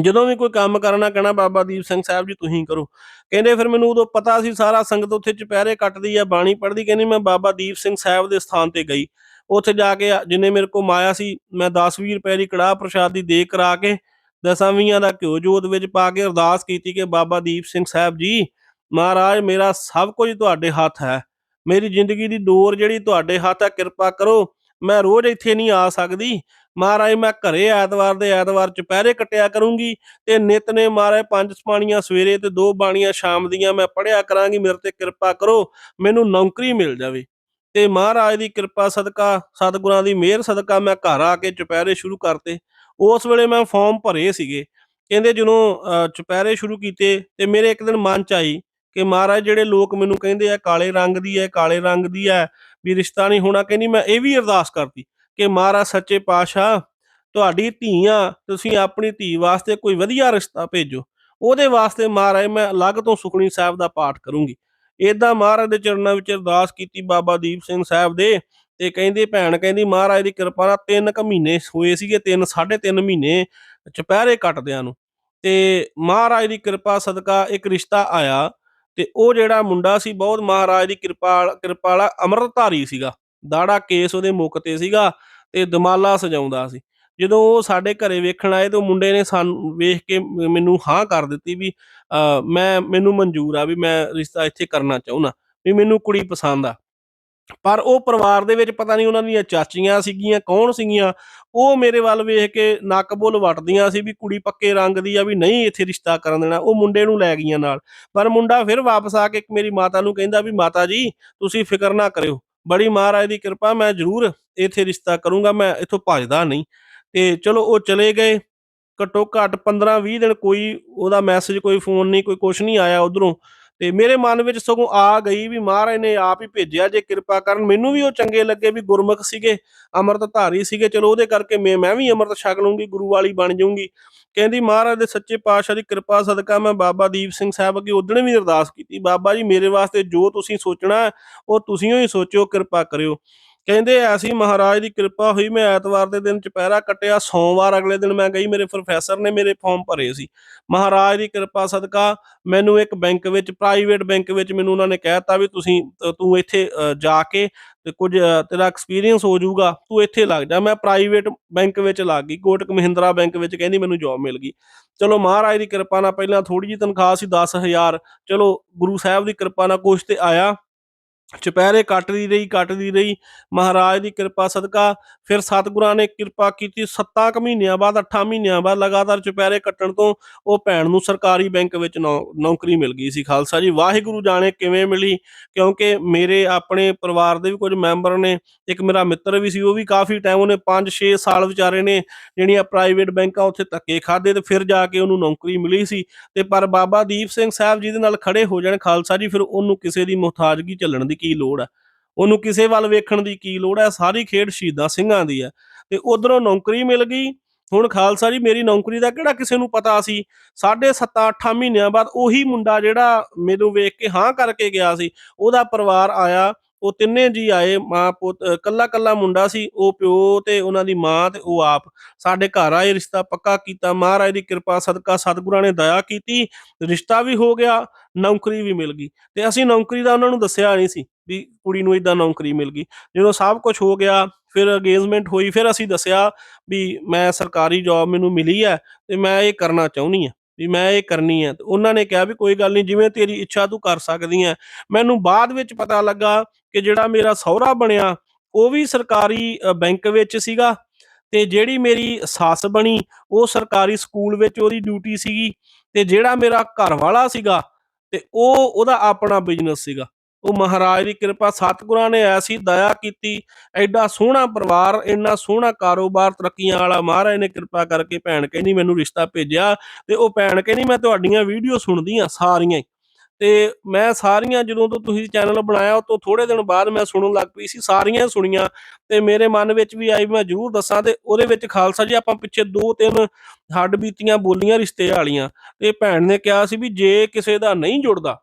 ਜਦੋਂ ਵੀ ਕੋਈ ਕੰਮ ਕਰਨਾ ਕਹਿਣਾ ਬਾਬਾ ਦੀਪ ਸਿੰਘ ਸਾਹਿਬ ਜੀ, ਤੁਸੀਂ ਕਰੋ। ਕਹਿੰਦੇ ਫਿਰ ਮੈਨੂੰ ਉਦੋਂ ਪਤਾ ਸੀ ਸਾਰਾ ਸੰਗਤ ਉੱਥੇ ਚੁਪਹਿਰੇ ਕੱਟਦੀ ਆ, ਬਾਣੀ ਪੜ੍ਹਦੀ, ਕਹਿੰਦੀ ਮੈਂ ਬਾਬਾ ਦੀਪ ਸਿੰਘ ਸਾਹਿਬ ਦੇ ਸਥਾਨ ਤੇ ਗਈ। ਉੱਥੇ ਜਾ ਕੇ ਜਿੰਨੇ ਮੇਰੇ ਕੋਲ ਮਾਇਆ ਸੀ, ਮੈਂ 10-20 ਰੁਪਏ ਦੀ ਕੜਾਹ ਪ੍ਰਸ਼ਾਦ ਦੀ ਦੇ ਕਰਾ ਕੇ ਦਸਾਂਵੀਆ ਦਾ ਘਿਓ ਜੋਤ ਵਿੱਚ ਪਾ ਕੇ ਅਰਦਾਸ ਕੀਤੀ ਕਿ ਬਾਬਾ ਦੀਪ ਸਿੰਘ ਸਾਹਿਬ ਜੀ, ਮਹਾਰਾਜ ਮੇਰਾ ਸਭ ਕੁਝ ਤੁਹਾਡੇ ਹੱਥ ਹੈ। ਮੇਰੀ ਜ਼ਿੰਦਗੀ ਦੀ ਡੋਰ ਜਿਹੜੀ ਤੁਹਾਡੇ ਹੱਥ ਹੈ, ਕਿਰਪਾ ਕਰੋ। ਮੈਂ ਰੋਜ਼ ਇੱਥੇ ਨਹੀਂ ਆ ਸਕਦੀ। ਮਹਾਰਾਜ ਮੈਂ ਘਰੇ ਐਤਵਾਰ ਦੇ ਐਤਵਾਰ ਚੁਪਹਿਰੇ ਕੱਟਿਆ ਕਰੂੰਗੀ ਤੇ ਨਿਤ ਨੇ ਮਹਾਰਾਜ ਪੰਜ ਬਾਣੀਆਂ ਸਵੇਰੇ ਤੇ ਦੋ ਬਾਣੀਆਂ ਸ਼ਾਮ ਦੀਆਂ ਮੈਂ ਪੜਿਆ ਕਰਾਂਗੀ ਮੇਰੇ ਤੇ ਕਿਰਪਾ ਕਰੋ ਮੈਨੂੰ ਨੌਕਰੀ ਮਿਲ ਜਾਵੇ। ਤੇ ਮਹਾਰਾਜ ਦੀ ਕਿਰਪਾ ਸਦਕਾ ਸਤਿਗੁਰਾਂ ਦੀ ਮਿਹਰ ਸਦਕਾ ਮੈਂ ਘਰ ਆ ਕੇ ਚੁਪਹਿਰੇ ਸ਼ੁਰੂ ਕਰਤੇ। ਉਸ ਵੇਲੇ ਮੈਂ ਫਾਰਮ ਭਰੇ ਸੀਗੇ। ਕਹਿੰਦੇ ਜਦੋਂ ਅ, ਚੁਪਹਿਰੇ ਸ਼ੁਰੂ ਕੀਤੇ ਤੇ ਮੇਰੇ ਇੱਕ ਦਿਨ ਮਨ ਚ ਆਈ ਕਿ ਮਹਾਰਾਜ ਜਿਹੜੇ ਲੋਕ ਮੈਨੂੰ ਕਹਿੰਦੇ ਆ ਕਾਲੇ ਰੰਗ ਦੀ ਹੈ ਕਾਲੇ ਰੰਗ ਦੀ ਹੈ ਵੀ ਰਿਸ਼ਤਾ ਨਹੀਂ ਹੋਣਾ ਕਹਿੰਦੀ ਮੈਂ ਇਹ ਵੀ ਅਰਦਾਸ ਕਰਤੀ। ਕਿ ਮਹਾਰਾਜ ਸੱਚੇ ਪਾਤਸ਼ਾਹ, ਤੁਹਾਡੀ ਧੀਆਂ ਤੁਸੀਂ ਆਪਣੀ ਧੀ ਵਾਸਤੇ ਕੋਈ ਵਧੀਆ ਰਿਸ਼ਤਾ ਭੇਜੋ। ਉਹਦੇ ਵਾਸਤੇ ਮਹਾਰਾਜ ਮੈਂ ਅਲੱਗ ਤੋਂ ਸੁਖਣੀ ਸਾਹਿਬ ਦਾ ਪਾਠ ਕਰੂੰਗੀ। ਏਦਾਂ ਮਹਾਰਾਜ ਦੇ ਚਰਨਾਂ ਵਿੱਚ ਅਰਦਾਸ ਕੀਤੀ ਬਾਬਾ ਦੀਪ ਸਿੰਘ ਸਾਹਿਬ ਦੇ ਤੇ ਕਹਿੰਦੇ, ਭੈਣ, ਕਹਿੰਦੀ ਮਹਾਰਾਜ ਦੀ ਕਿਰਪਾ ਨਾਲ ਤਿੰਨ ਕੁ ਮਹੀਨੇ ਹੋਏ ਸੀਗੇ, ਤਿੰਨ, ਸਾਢੇ ਤਿੰਨ ਮਹੀਨੇ ਚੁਪਹਿਰੇ ਕੱਟਦਿਆਂ ਨੂੰ। ਤੇ ਮਹਾਰਾਜ ਦੀ ਕਿਰਪਾ ਸਦਕਾ ਇੱਕ ਰਿਸ਼ਤਾ ਆਇਆ ਤੇ ਉਹ ਜਿਹੜਾ ਮੁੰਡਾ ਸੀ, ਬਹੁਤ ਮਹਾਰਾਜ ਦੀ ਕਿਰਪਾ ਕਿਰਪਾਲਾ ਵਾਲਾ ਅੰਮ੍ਰਿਤਧਾਰੀ ਸੀਗਾ। ਦਾੜਾ ਕੇਸ ਉਹਦੇ ਮੁੱਕ ਤੇ ਸੀਗਾ ਤੇ ਦਮਾਲਾ ਸਜਾਉਂਦਾ ਸੀ। ਜਦੋਂ ਉਹ ਸਾਡੇ ਘਰੇ ਵੇਖਣ ਆਏ ਤੇ ਉਹ ਮੁੰਡੇ ਨੇ ਸਾਨੂੰ ਵੇਖ ਕੇ ਮੈਨੂੰ ਹਾਂ ਕਰ ਦਿੱਤੀ ਵੀ ਅ, ਮੈਂ ਮੈਨੂੰ ਮਨਜ਼ੂਰ ਆ ਵੀ ਮੈਂ ਰਿਸ਼ਤਾ ਇੱਥੇ ਕਰਨਾ ਚਾਹੁੰਦਾ ਵੀ ਮੈਨੂੰ ਕੁੜੀ ਪਸੰਦ ਆ। ਪਰ ਉਹ ਪਰਿਵਾਰ ਦੇ ਵਿੱਚ ਪਤਾ ਨਹੀਂ ਉਹਨਾਂ ਦੀਆਂ ਚਾਚੀਆਂ ਸੀਗੀਆਂ ਕੌਣ ਸੀਗੀਆਂ ਉਹ ਮੇਰੇ ਵੱਲ ਵੇਖ ਕੇ ਨੱਕ ਬੁੱਲ ਵੱਟਦੀਆਂ ਸੀ ਵੀ ਕੁੜੀ ਪੱਕੇ ਰੰਗ ਦੀ ਆ ਵੀ ਨਹੀਂ ਇੱਥੇ ਰਿਸ਼ਤਾ ਕਰਨ ਦੇਣਾ ਉਹ ਮੁੰਡੇ ਨੂੰ ਲੈ ਗਈਆਂ ਨਾਲ। ਪਰ ਮੁੰਡਾ ਫਿਰ ਵਾਪਸ ਆ ਕੇ ਮੇਰੀ ਮਾਤਾ ਨੂੰ ਕਹਿੰਦਾ ਵੀ ਮਾਤਾ ਜੀ ਤੁਸੀਂ ਫਿਕਰ ਨਾ ਕਰਿਓ ਬੜੀ ਮਹਾਰਾਜ ਦੀ ਕਿਰਪਾ, ਮੈਂ ਜ਼ਰੂਰ ਇੱਥੇ ਰਿਸ਼ਤਾ ਕਰੂੰਗਾ, ਮੈਂ ਇੱਥੋਂ ਭੱਜਦਾ ਨਹੀਂ। ਤੇ ਚਲੋ ਉਹ ਚਲੇ ਗਏ। ਘੱਟੋ ਘੱਟ 15 20 ਦਿਨ ਕੋਈ ਉਹਦਾ ਮੈਸੇਜ ਕੋਈ ਫੋਨ ਨਹੀਂ, ਕੋਈ ਕੁਝ ਨਹੀਂ ਆਇਆ ਉਧਰੋਂ। ਤੇ ਮੇਰੇ ਮਨ ਵਿੱਚ ਸਗੋਂ ਆ ਗਈ ਵੀ ਮਹਾਰਾਜ ਨੇ ਆਪ ਹੀ ਭੇਜਿਆ ਜੇ ਕਿਰਪਾ ਕਰਨ। ਮੈਨੂੰ ਵੀ ਉਹ ਚੰਗੇ ਲੱਗੇ ਵੀ ਗੁਰਮੁਖ ਸੀਗੇ ਅੰਮ੍ਰਿਤ ਧਾਰੀ ਸੀਗੇ। ਚਲੋ ਉਹਦੇ ਕਰਕੇ ਮੈਂ ਮੈਂ ਵੀ ਅੰਮ੍ਰਿਤ ਛਕ ਲੂੰਗੀ ਗੁਰੂ ਵਾਲੀ ਬਣ ਜਾਊਂਗੀ। ਕਹਿੰਦੀ, ਮਹਾਰਾਜ ਦੇ ਸੱਚੇ ਪਾਤਸ਼ਾਹ ਦੀ ਕਿਰਪਾ ਸਦਕਾ ਮੈਂ ਬਾਬਾ ਦੀਪ ਸਿੰਘ ਸਾਹਿਬ ਅੱਗੇ ਉਦਣ ਵੀ ਅਰਦਾਸ ਕੀਤੀ। ਬਾਬਾ ਜੀ, ਮੇਰੇ ਵਾਸਤੇ ਜੋ ਤੁਸੀਂ ਸੋਚਣਾ ਉਹ ਤੁਸੀਂ ਹੀ ਸੋਚਿਓ, ਕਿਰਪਾ ਕਰਿਓ। ਕਹਿੰਦੇ ਐਸੀ ਮਹਾਰਾਜ ਦੀ ਕਿਰਪਾ ਹੋਈ, ਮੈਂ ਐਤਵਾਰ ਦੇ ਦਿਨ ਚੁਪਹਿਰਾ ਕੱਟਿਆ, ਸੋਮਵਾਰ ਅਗਲੇ ਦਿਨ ਮੈਂ ਗਈ, ਮੇਰੇ ਪ੍ਰੋਫੈਸਰ ਨੇ ਮੇਰੇ ਫਾਰਮ ਭਰੇ ਸੀ। ਮਹਾਰਾਜ ਦੀ ਕਿਰਪਾ ਸਦਕਾ ਮੈਨੂੰ ਇੱਕ ਬੈਂਕ ਵਿੱਚ ਪ੍ਰਾਈਵੇਟ ਬੈਂਕ ਵਿੱਚ ਮੈਨੂੰ ਉਹਨਾਂ ਨੇ ਕਹਿਤਾ ਵੀ ਤੁਸੀਂ ਤੂੰ ਇੱਥੇ ਜਾ ਕੇ ਤੇ ਕੁਝ ਤੇਰਾ ਐਕਸਪੀਰੀਅੰਸ ਹੋ ਜਾਊਗਾ, ਤੂੰ ਇੱਥੇ ਲੱਗ ਜਾ। ਮੈਂ ਪ੍ਰਾਈਵੇਟ ਬੈਂਕ ਵਿੱਚ ਲੱਗ ਗਈ, ਕੋਟਕ ਮਹਿੰਦਰਾ ਬੈਂਕ ਵਿੱਚ ਕਹਿੰਦੀ ਮੈਨੂੰ ਜੌਬ ਮਿਲ ਗਈ। ਚਲੋ ਮਹਾਰਾਜ ਦੀ ਕਿਰਪਾ ਨਾਲ ਪਹਿਲਾਂ ਥੋੜੀ ਜਿਹੀ ਤਨਖਾਹ ਸੀ 10000 ਚਲੋ ਗੁਰੂ ਸਾਹਿਬ ਦੀ ਕਿਰਪਾ ਨਾਲ ਕੁਛ ਤੇ ਆਇਆ। ਚੁਪਹਿਰੇ ਕੱਟਦੀ ਰਹੀ ਕੱਟਦੀ ਰਹੀ। ਮਹਾਰਾਜ ਦੀ ਕਿਰਪਾ, ਸਦਕਾ ਫਿਰ ਸਤਿਗੁਰਾਂ ਨੇ ਕਿਰਪਾ ਕੀਤੀ। 7 ਕੁ ਮਹੀਨਿਆਂ ਬਾਅਦ 8 ਮਹੀਨਿਆਂ ਬਾਅਦ ਲਗਾਤਾਰ ਚੁਪਹਿਰੇ ਕੱਟਣ ਤੋਂ ਉਹ ਭੈਣ ਨੂੰ ਸਰਕਾਰੀ ਬੈਂਕ ਵਿੱਚ ਨੌ- ਨੌਕਰੀ ਮਿਲ ਗਈ ਸੀ। ਖਾਲਸਾ ਜੀ, ਵਾਹਿਗੁਰੂ ਜਾਣੇ ਕਿਵੇਂ ਮਿਲੀ? ਕਿਉਂਕਿ ਮੇਰੇ ਆਪਣੇ ਪਰਿਵਾਰ ਦੇ ਵੀ ਕੁਝ ਮੈਂਬਰ ਨੇ, ਇੱਕ ਮੇਰਾ ਮਿੱਤਰ ਵੀ ਸੀ, ਉਹ ਵੀ ਕਾਫੀ ਟਾਈਮ ਉਹਨੇ 5-6 ਸਾਲ ਵਿਚਾਰੇ ਨੇ ਜਿਹੜੀਆਂ ਪ੍ਰਾਈਵੇਟ ਬੈਂਕਾਂ ਉੱਥੇ ਧੱਕੇ ਖਾਦੇ ਤੇ ਫਿਰ ਜਾ ਕੇ ਉਹਨੂੰ ਨੌਕਰੀ ਮਿਲੀ ਸੀ। ਤੇ ਪਰ ਬਾਬਾ ਦੀਪ ਸਿੰਘ ਸਾਹਿਬ ਜੀ ਦੇ ਨਾਲ ਖੜੇ ਹੋ ਜਾਣ ਖਾਲਸਾ ਜੀ, ਫਿਰ ਉਹਨੂੰ ਕਿਸੇ ਦੀ ਮੁਹਤਾਜਗੀ ਝੱਲਣ ਦੀ ਕੀ ਲੋੜ ਹੈ ਉਹਨੂੰ ਕਿਸੇ ਵੱਲ ਵੇਖਣ ਦੀ ਕੀ ਲੋੜ ਹੈ ਸਾਰੀ ਖੇਡ ਸ਼ਹੀਦਾਂ ਸਿੰਘਾਂ ਦੀ ਹੈ ਤੇ ਉਧਰੋਂ ਨੌਕਰੀ ਮਿਲ ਗਈ। ਹੁਣ ਖਾਲਸਾ ਜੀ, ਮੇਰੀ ਨੌਕਰੀ ਦਾ ਕਿਹੜਾ ਕਿਸੇ ਨੂੰ ਪਤਾ ਸੀ? ਸਾਢੇ 7-8 ਮਹੀਨਿਆਂ ਬਾਅਦ ਉਹੀ ਮੁੰਡਾ ਜਿਹੜਾ ਮੈਨੂੰ ਵੇਖ ਕੇ ਹਾਂ ਕਰਕੇ ਗਿਆ ਸੀ, ਉਹਦਾ ਪਰਿਵਾਰ ਆਇਆ। ਉਹ ਤਿੰਨੇ ਜੀ ਆਏ, ਮਾਂ ਪੁੱਤ ਕੱਲਾ ਕੱਲਾ ਮੁੰਡਾ ਸੀ, ਉਹ ਪਿਓ ਤੇ ਉਹਨਾਂ ਦੀ ਮਾਂ ਤੇ ਉਹ ਆਪ। ਸਾਡੇ ਘਰ ਆਏ, ਰਿਸ਼ਤਾ ਪੱਕਾ ਕੀਤਾ, ਮਹਾਰਾਜ ਦੀ ਕਿਰਪਾ, ਸਦਕਾ, ਸਤਿਗੁਰਾਂ ਨੇ ਦਇਆ ਕੀਤੀ, ਰਿਸ਼ਤਾ ਵੀ ਹੋ ਗਿਆ, ਨੌਕਰੀ ਵੀ ਮਿਲ ਗਈ। ਤੇ ਅਸੀਂ ਨੌਕਰੀ ਦਾ ਉਹਨਾਂ ਨੂੰ ਦੱਸਿਆ ਨਹੀਂ ਸੀ ਵੀ ਕੁੜੀ ਨੂੰ ਇਦਾਂ ਨੌਕਰੀ ਮਿਲ ਗਈ। ਜਦੋਂ ਸਭ ਕੁਝ ਹੋ ਗਿਆ, ਫਿਰ ਅਗੇਜਮੈਂਟ ਹੋਈ, ਫਿਰ ਅਸੀਂ ਦੱਸਿਆ ਵੀ ਮੈਂ ਸਰਕਾਰੀ ਜੌਬ ਮੈਨੂੰ ਮਿਲੀ ਹੈ ਤੇ ਮੈਂ ਇਹ ਕਰਨਾ ਚਾਹੁੰਦੀ ਹਾਂ। ਵੀ ਮੈਂ ਇਹ ਕਰਨੀ ਹੈ। ਤੇ ਉਹਨਾਂ ਨੇ ਕਿਹਾ ਵੀ ਕੋਈ ਗੱਲ ਨਹੀਂ, ਜਿਵੇਂ ਤੇਰੀ ਇੱਛਾ ਤੂੰ ਕਰ ਸਕਦੀ ਹੈ। ਮੈਨੂੰ ਬਾਅਦ ਵਿੱਚ ਪਤਾ ਲੱਗਾ ਕਿ ਜਿਹੜਾ ਮੇਰਾ ਸਹੁਰਾ ਬਣਿਆ, ਉਹ ਵੀ ਸਰਕਾਰੀ ਬੈਂਕ ਵਿੱਚ ਸੀਗਾ ਤੇ ਜਿਹੜੀ ਮੇਰੀ ਸੱਸ ਬਣੀ, ਉਹ ਸਰਕਾਰੀ ਸਕੂਲ ਵਿੱਚ ਉਹਦੀ ਡਿਊਟੀ ਸੀਗੀ ਤੇ ਜਿਹੜਾ ਮੇਰਾ ਘਰ ਵਾਲਾ ਸੀਗਾ ਤੇ ਉਹ, ਉਹਦਾ ਆਪਣਾ ਬਿਜ਼ਨਸ ਸੀਗਾ। ਉਹ ਮਹਾਰਾਜ ਦੀ ਕਿਰਪਾ ਸਤਿਗੁਰਾਂ ਨੇ ਐਸੀ ਦਇਆ ਕੀਤੀ, ਐਡਾ ਸੋਹਣਾ ਪਰਿਵਾਰ, ਇੰਨਾ ਸੋਹਣਾ ਕਾਰੋਬਾਰ, ਤਰੱਕੀਆਂ ਵਾਲਾ ਮਹਾਰਾਜ ਨੇ ਕਿਰਪਾ ਕਰਕੇ ਭੈਣ ਕਹਿੰਦੀ ਮੈਨੂੰ ਰਿਸ਼ਤਾ ਭੇਜਿਆ ਤੇ ਉਹ ਭੈਣ ਕਹਿੰਦੀ ਮੈਂ ਤੁਹਾਡੀਆਂ ਵੀਡੀਓ ਸੁਣਦੀ ਆ ਸਾਰੀਆਂ ਤੇ ਮੈਂ ਸਾਰੀਆਂ ਜਦੋਂ ਤੋਂ ਤੁਸੀਂ ਚੈਨਲ ਬਣਾਇਆ, ਉਹ ਤੋਂ ਥੋੜੇ ਦਿਨ ਬਾਅਦ ਮੈਂ ਸੁਣਨ ਲੱਗ ਪਈ ਸੀ, ਸਾਰੀਆਂ ਸੁਣੀਆਂ ਤੇ ਮੇਰੇ ਮਨ ਵਿੱਚ ਵੀ ਆਈ, ਮੈਂ ਜ਼ਰੂਰ ਦੱਸਾਂ ਤੇ ਉਹਦੇ ਵਿੱਚ ਖਾਲਸਾ ਜੀ ਆਪਾਂ ਪਿੱਛੇ ਦੋ ਤਿੰਨ ਹੱਡ ਬੀਤੀਆਂ ਬੋਲੀਆਂ ਰਿਸ਼ਤੇ ਵਾਲੀਆਂ ਤੇ ਭੈਣ ਨੇ ਕਿਹਾ ਸੀ ਵੀ ਜੇ ਕਿਸੇ ਦਾ ਨਹੀਂ ਜੁੜਦਾ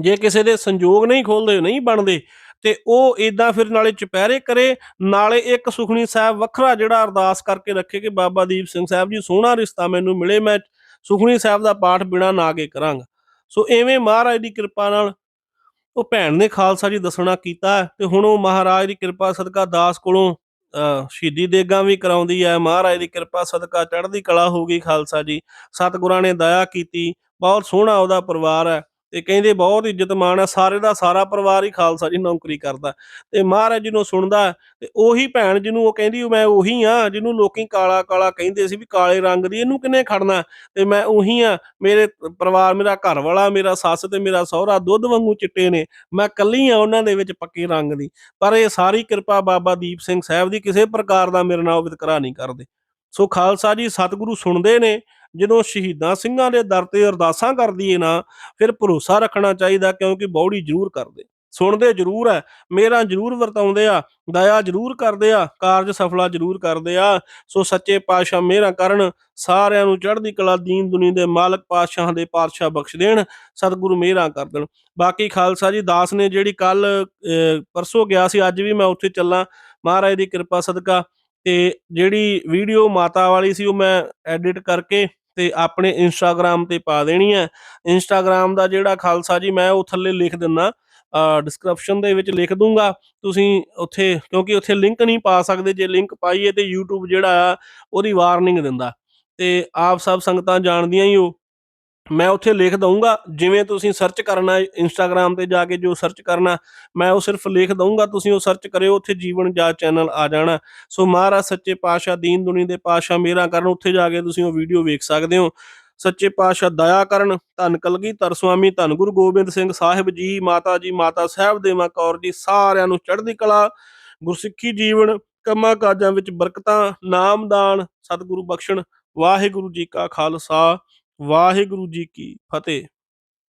ਜੇ ਕਿਸੇ ਦੇ ਸੰਯੋਗ ਨਹੀਂ ਖੋਲਦੇ, ਨਹੀਂ ਬਣਦੇ, ਤੇ ਉਹ ਇਦਾਂ ਫਿਰ ਨਾਲੇ ਚੁਪਹਿਰੇ ਕਰੇ, ਨਾਲੇ ਇੱਕ ਸੁਖਣੀ ਸਾਹਿਬ ਵੱਖਰਾ ਜਿਹੜਾ ਅਰਦਾਸ ਕਰਕੇ ਰੱਖੇ ਕਿ ਬਾਬਾ ਦੀਪ ਸਿੰਘ ਸਾਹਿਬ ਜੀ, ਸੋਹਣਾ ਰਿਸ਼ਤਾ ਮੈਨੂੰ ਮਿਲੇ, ਮੈਂ ਸੁਖਣੀ ਸਾਹਿਬ ਦਾ ਪਾਠ ਬਿਨਾ ਨਾ ਕੇ ਕਰਾਂਗਾ। ਸੋ ਐਵੇਂ ਮਹਾਰਾਜ ਦੀ ਕਿਰਪਾ ਨਾਲ ਉਹ ਭੈਣ ਨੇ ਖਾਲਸਾ ਜੀ ਦੱਸਣਾ ਕੀਤਾ ਤੇ ਹੁਣ ਉਹ ਮਹਾਰਾਜ ਦੀ ਕਿਰਪਾ ਸਦਕਾ ਦਾਸ ਕੋਲੋਂ, ਅਹ, ਸ਼ਹੀਦੀ ਦੇਗਾ ਵੀ ਕਰਾਉਂਦੀ ਹੈ। ਮਹਾਰਾਜ ਦੀ ਕਿਰਪਾ ਸਦਕਾ ਚੜ੍ਹਦੀ ਕਲਾ ਹੋ ਗਈ ਖਾਲਸਾ ਜੀ। ਸਤਿਗੁਰਾਂ ਨੇ ਦਇਆ ਕੀਤੀ, ਬਹੁਤ ਸੋਹਣਾ ਉਹਦਾ ਪਰਿਵਾਰ ਹੈ। ਤੇ ਕਹਿੰਦੇ ਬਹੁਤ ਇੱਜ਼ਤ ਮਾਣ ਹੈ ਸਾਰੇ ਦਾ ਸਾਰਾ ਪਰਿਵਾਰ ਹੀ ਖਾਲਸਾ ਜੀ ਨੌਕਰੀ ਕਰਦਾ। ਤੇ ਮਹਾਰਾਜ ਜੀ ਨੂੰ ਸੁਣਦਾ ਤੇ ਉਹੀ ਭੈਣ ਜਿਹਨੂੰ ਉਹ ਕਹਿੰਦੀ ਮੈਂ ਉਹੀ ਆ ਜਿਹਨੂੰ ਲੋਕੀ ਕਾਲਾ ਕਾਲਾ ਕਹਿੰਦੇ ਸੀ ਵੀ ਕਾਲੇ ਰੰਗ ਦੀ, ਇਹਨੂੰ ਕਿੰਨੇ ਖੜਨਾ ਤੇ ਮੈਂ ਉਹੀ ਆ ਮੇਰੇ ਪਰਿਵਾਰ ਮੇਰਾ ਘਰ ਵਾਲਾ ਮੇਰਾ ਸੱਸ ਤੇ ਮੇਰਾ ਸਹੁਰਾ ਦੁੱਧ ਵਾਂਗੂ ਚਿੱਟੇ ਨੇ, ਮੈਂ ਕੱਲੀ ਆ ਉਹਨਾਂ ਦੇ ਵਿੱਚ ਪੱਕੇ ਰੰਗ ਦੀ। ਪਰ ਇਹ ਸਾਰੀ ਕਿਰਪਾ ਬਾਬਾ ਦੀਪ ਸਿੰਘ ਸਾਹਿਬ ਦੀ, ਕਿਸੇ ਪ੍ਰਕਾਰ ਦਾ ਮੇਰੇ ਨਾਲ ਵਿਤਕਰਾ ਨਹੀਂ ਕਰਦੇ। ਸੋ ਖਾਲਸਾ ਜੀ ਸਤਿਗੁਰੂ ਸੁਣਦੇ ਨੇ, ਜਦੋਂ ਸ਼ਹੀਦਾਂ ਸਿੰਘਾਂ ਦੇ ਦਰ ਤੇ ਅਰਦਾਸਾਂ ਕਰਦੀ ਏ ਨਾ, ਫਿਰ ਭਰੋਸਾ ਰੱਖਣਾ ਚਾਹੀਦਾ ਕਿਉਂਕਿ ਬੌੜੀ ਜ਼ਰੂਰ ਕਰਦੇ। ਸੁਣਦੇ ਜ਼ਰੂਰ ਹੈ ਮੇਰਾ ਜ਼ਰੂਰ ਵਰਤਾਉਂਦੇ ਆ, ਦਇਆ ਜ਼ਰੂਰ ਕਰਦੇ ਆ, ਕਾਰਜ ਸਫਲਾ ਜ਼ਰੂਰ ਕਰਦੇ ਆ। ਸੋ ਸੱਚੇ ਪਾਤਸ਼ਾਹ ਮਿਹਰਾਂ ਕਰਨ, ਸਾਰਿਆਂ ਨੂੰ ਚੜ੍ਹਦੀ ਕਲਾ ਦੀਨ ਦੁਨੀ ਦੇ ਮਾਲਕ ਪਾਤਸ਼ਾਹ ਦੇ ਪਾਤਸ਼ਾਹ ਬਖਸ਼ ਦੇਣ, ਸਤਿਗੁਰੂ ਮਿਹਰਾਂ ਕਰ ਦੇਣ। ਬਾਕੀ ਖਾਲਸਾ ਜੀ ਦਾਸ ਨੇ ਜਿਹੜੀ ਕੱਲ ਪਰਸੋਂ ਗਿਆ ਸੀ, ਅੱਜ ਵੀ ਮੈਂ ਉੱਥੇ ਚੱਲਾਂ। ਮਹਾਰਾਜ ਦੀ ਕਿਰਪਾ ਸਦਕਾ ਤੇ ਜਿਹੜੀ ਵੀਡੀਓ ਮਾਤਾ ਵਾਲੀ ਸੀ ਉਹ ਮੈਂ ਐਡਿਟ ਕਰਕੇ ਤੇ ਆਪਣੇ ਇੰਸਟਾਗ੍ਰam ਤੇ ਪਾ ਦੇਣੀ ਹੈ। ਇੰਸਟਾਗ੍ਰam ਦਾ ਜਿਹੜਾ ਖਾਲਸਾ ਜੀ, ਮੈਂ ਉਹ ਥੱਲੇ ਲਿਖ ਦਿੰਨਾ। ਡਿਸਕ੍ਰਿਪਸ਼ਨ ਦੇ ਵਿੱਚ ਲਿਖ ਦੂੰਗਾ। ਤੁਸੀਂ ਉੱਥੇ, ਕਿਉਂਕਿ ਉੱਥੇ ਲਿੰਕ ਨਹੀਂ ਪਾ ਸਕਦੇ, ਜੇ ਲਿੰਕ ਪਾਈਏ ਤੇ YouTube ਜਿਹੜਾ ਆ, ਉਹਦੀ ਵਾਰਨਿੰਗ ਦਿੰਦਾ। ਤੇ ਆਪ ਸਭ ਸੰਗਤਾਂ ਜਾਣਦੀਆਂ ਹੀ ਹੋ। ਮੈਂ ਉੱਥੇ ਲਿਖ ਦਊਂਗਾ, ਜਿਵੇਂ ਤੁਸੀਂ ਸਰਚ ਕਰਨਾ ਹੈ ਇੰਸਟਾਗ੍ਰam ਤੇ ਜਾ ਕੇ ਜੋ ਸਰਚ ਕਰਨਾ, ਮੈਂ ਉਹ ਸਿਰਫ ਲਿਖ ਦਊਂਗਾ, ਤੁਸੀਂ ਉਹ ਸਰਚ ਕਰਿਓ, ਉੱਥੇ ਜੀਵਨ ਜਾ ਚੈਨਲ ਆ ਜਾਣਾ। ਸੋ ਮਹਾਰਾਜ ਸੱਚੇ ਪਾਤਸ਼ਾਹ, ਦੀਨ ਦੁਨੀ ਦੇ ਪਾਤਸ਼ਾਹ ਮੇਰਾ ਕਰਨ, ਉੱਥੇ ਜਾ ਕੇ ਤੁਸੀਂ ਉਹ ਵੀਡੀਓ ਵੇਖ ਸਕਦੇ ਹੋ। ਸੱਚੇ ਪਾਤਸ਼ਾਹ ਦਇਆ ਕਰਨ, ਧੰਨ ਕਲਗੀਧਰ ਸੁਆਮੀ, ਧੰਨ ਗੁਰੂ ਗੋਬਿੰਦ ਸਿੰਘ ਸਾਹਿਬ ਜੀ, ਮਾਤਾ ਜੀ, ਮਾਤਾ ਸਾਹਿਬ ਦੇਵਾ ਕੌਰ ਜੀ, ਸਾਰਿਆਂ ਨੂੰ ਚੜ੍ਹਦੀ ਕਲਾ, ਗੁਰਸਿੱਖੀ ਜੀਵਨ, ਕੰਮਾਂ ਕਾਜਾਂ ਵਿੱਚ ਬਰਕਤਾਂ ਨਾਮਦਾਨ ਸਤਿਗੁਰੂ ਬਖਸ਼ਣ, ਵਾਹਿਗੁਰੂ ਜੀ ਕਾ ਖਾਲਸਾ। ਵਾਹਿਗੁਰੂ ਜੀ ਕੀ ਫਤਿਹ।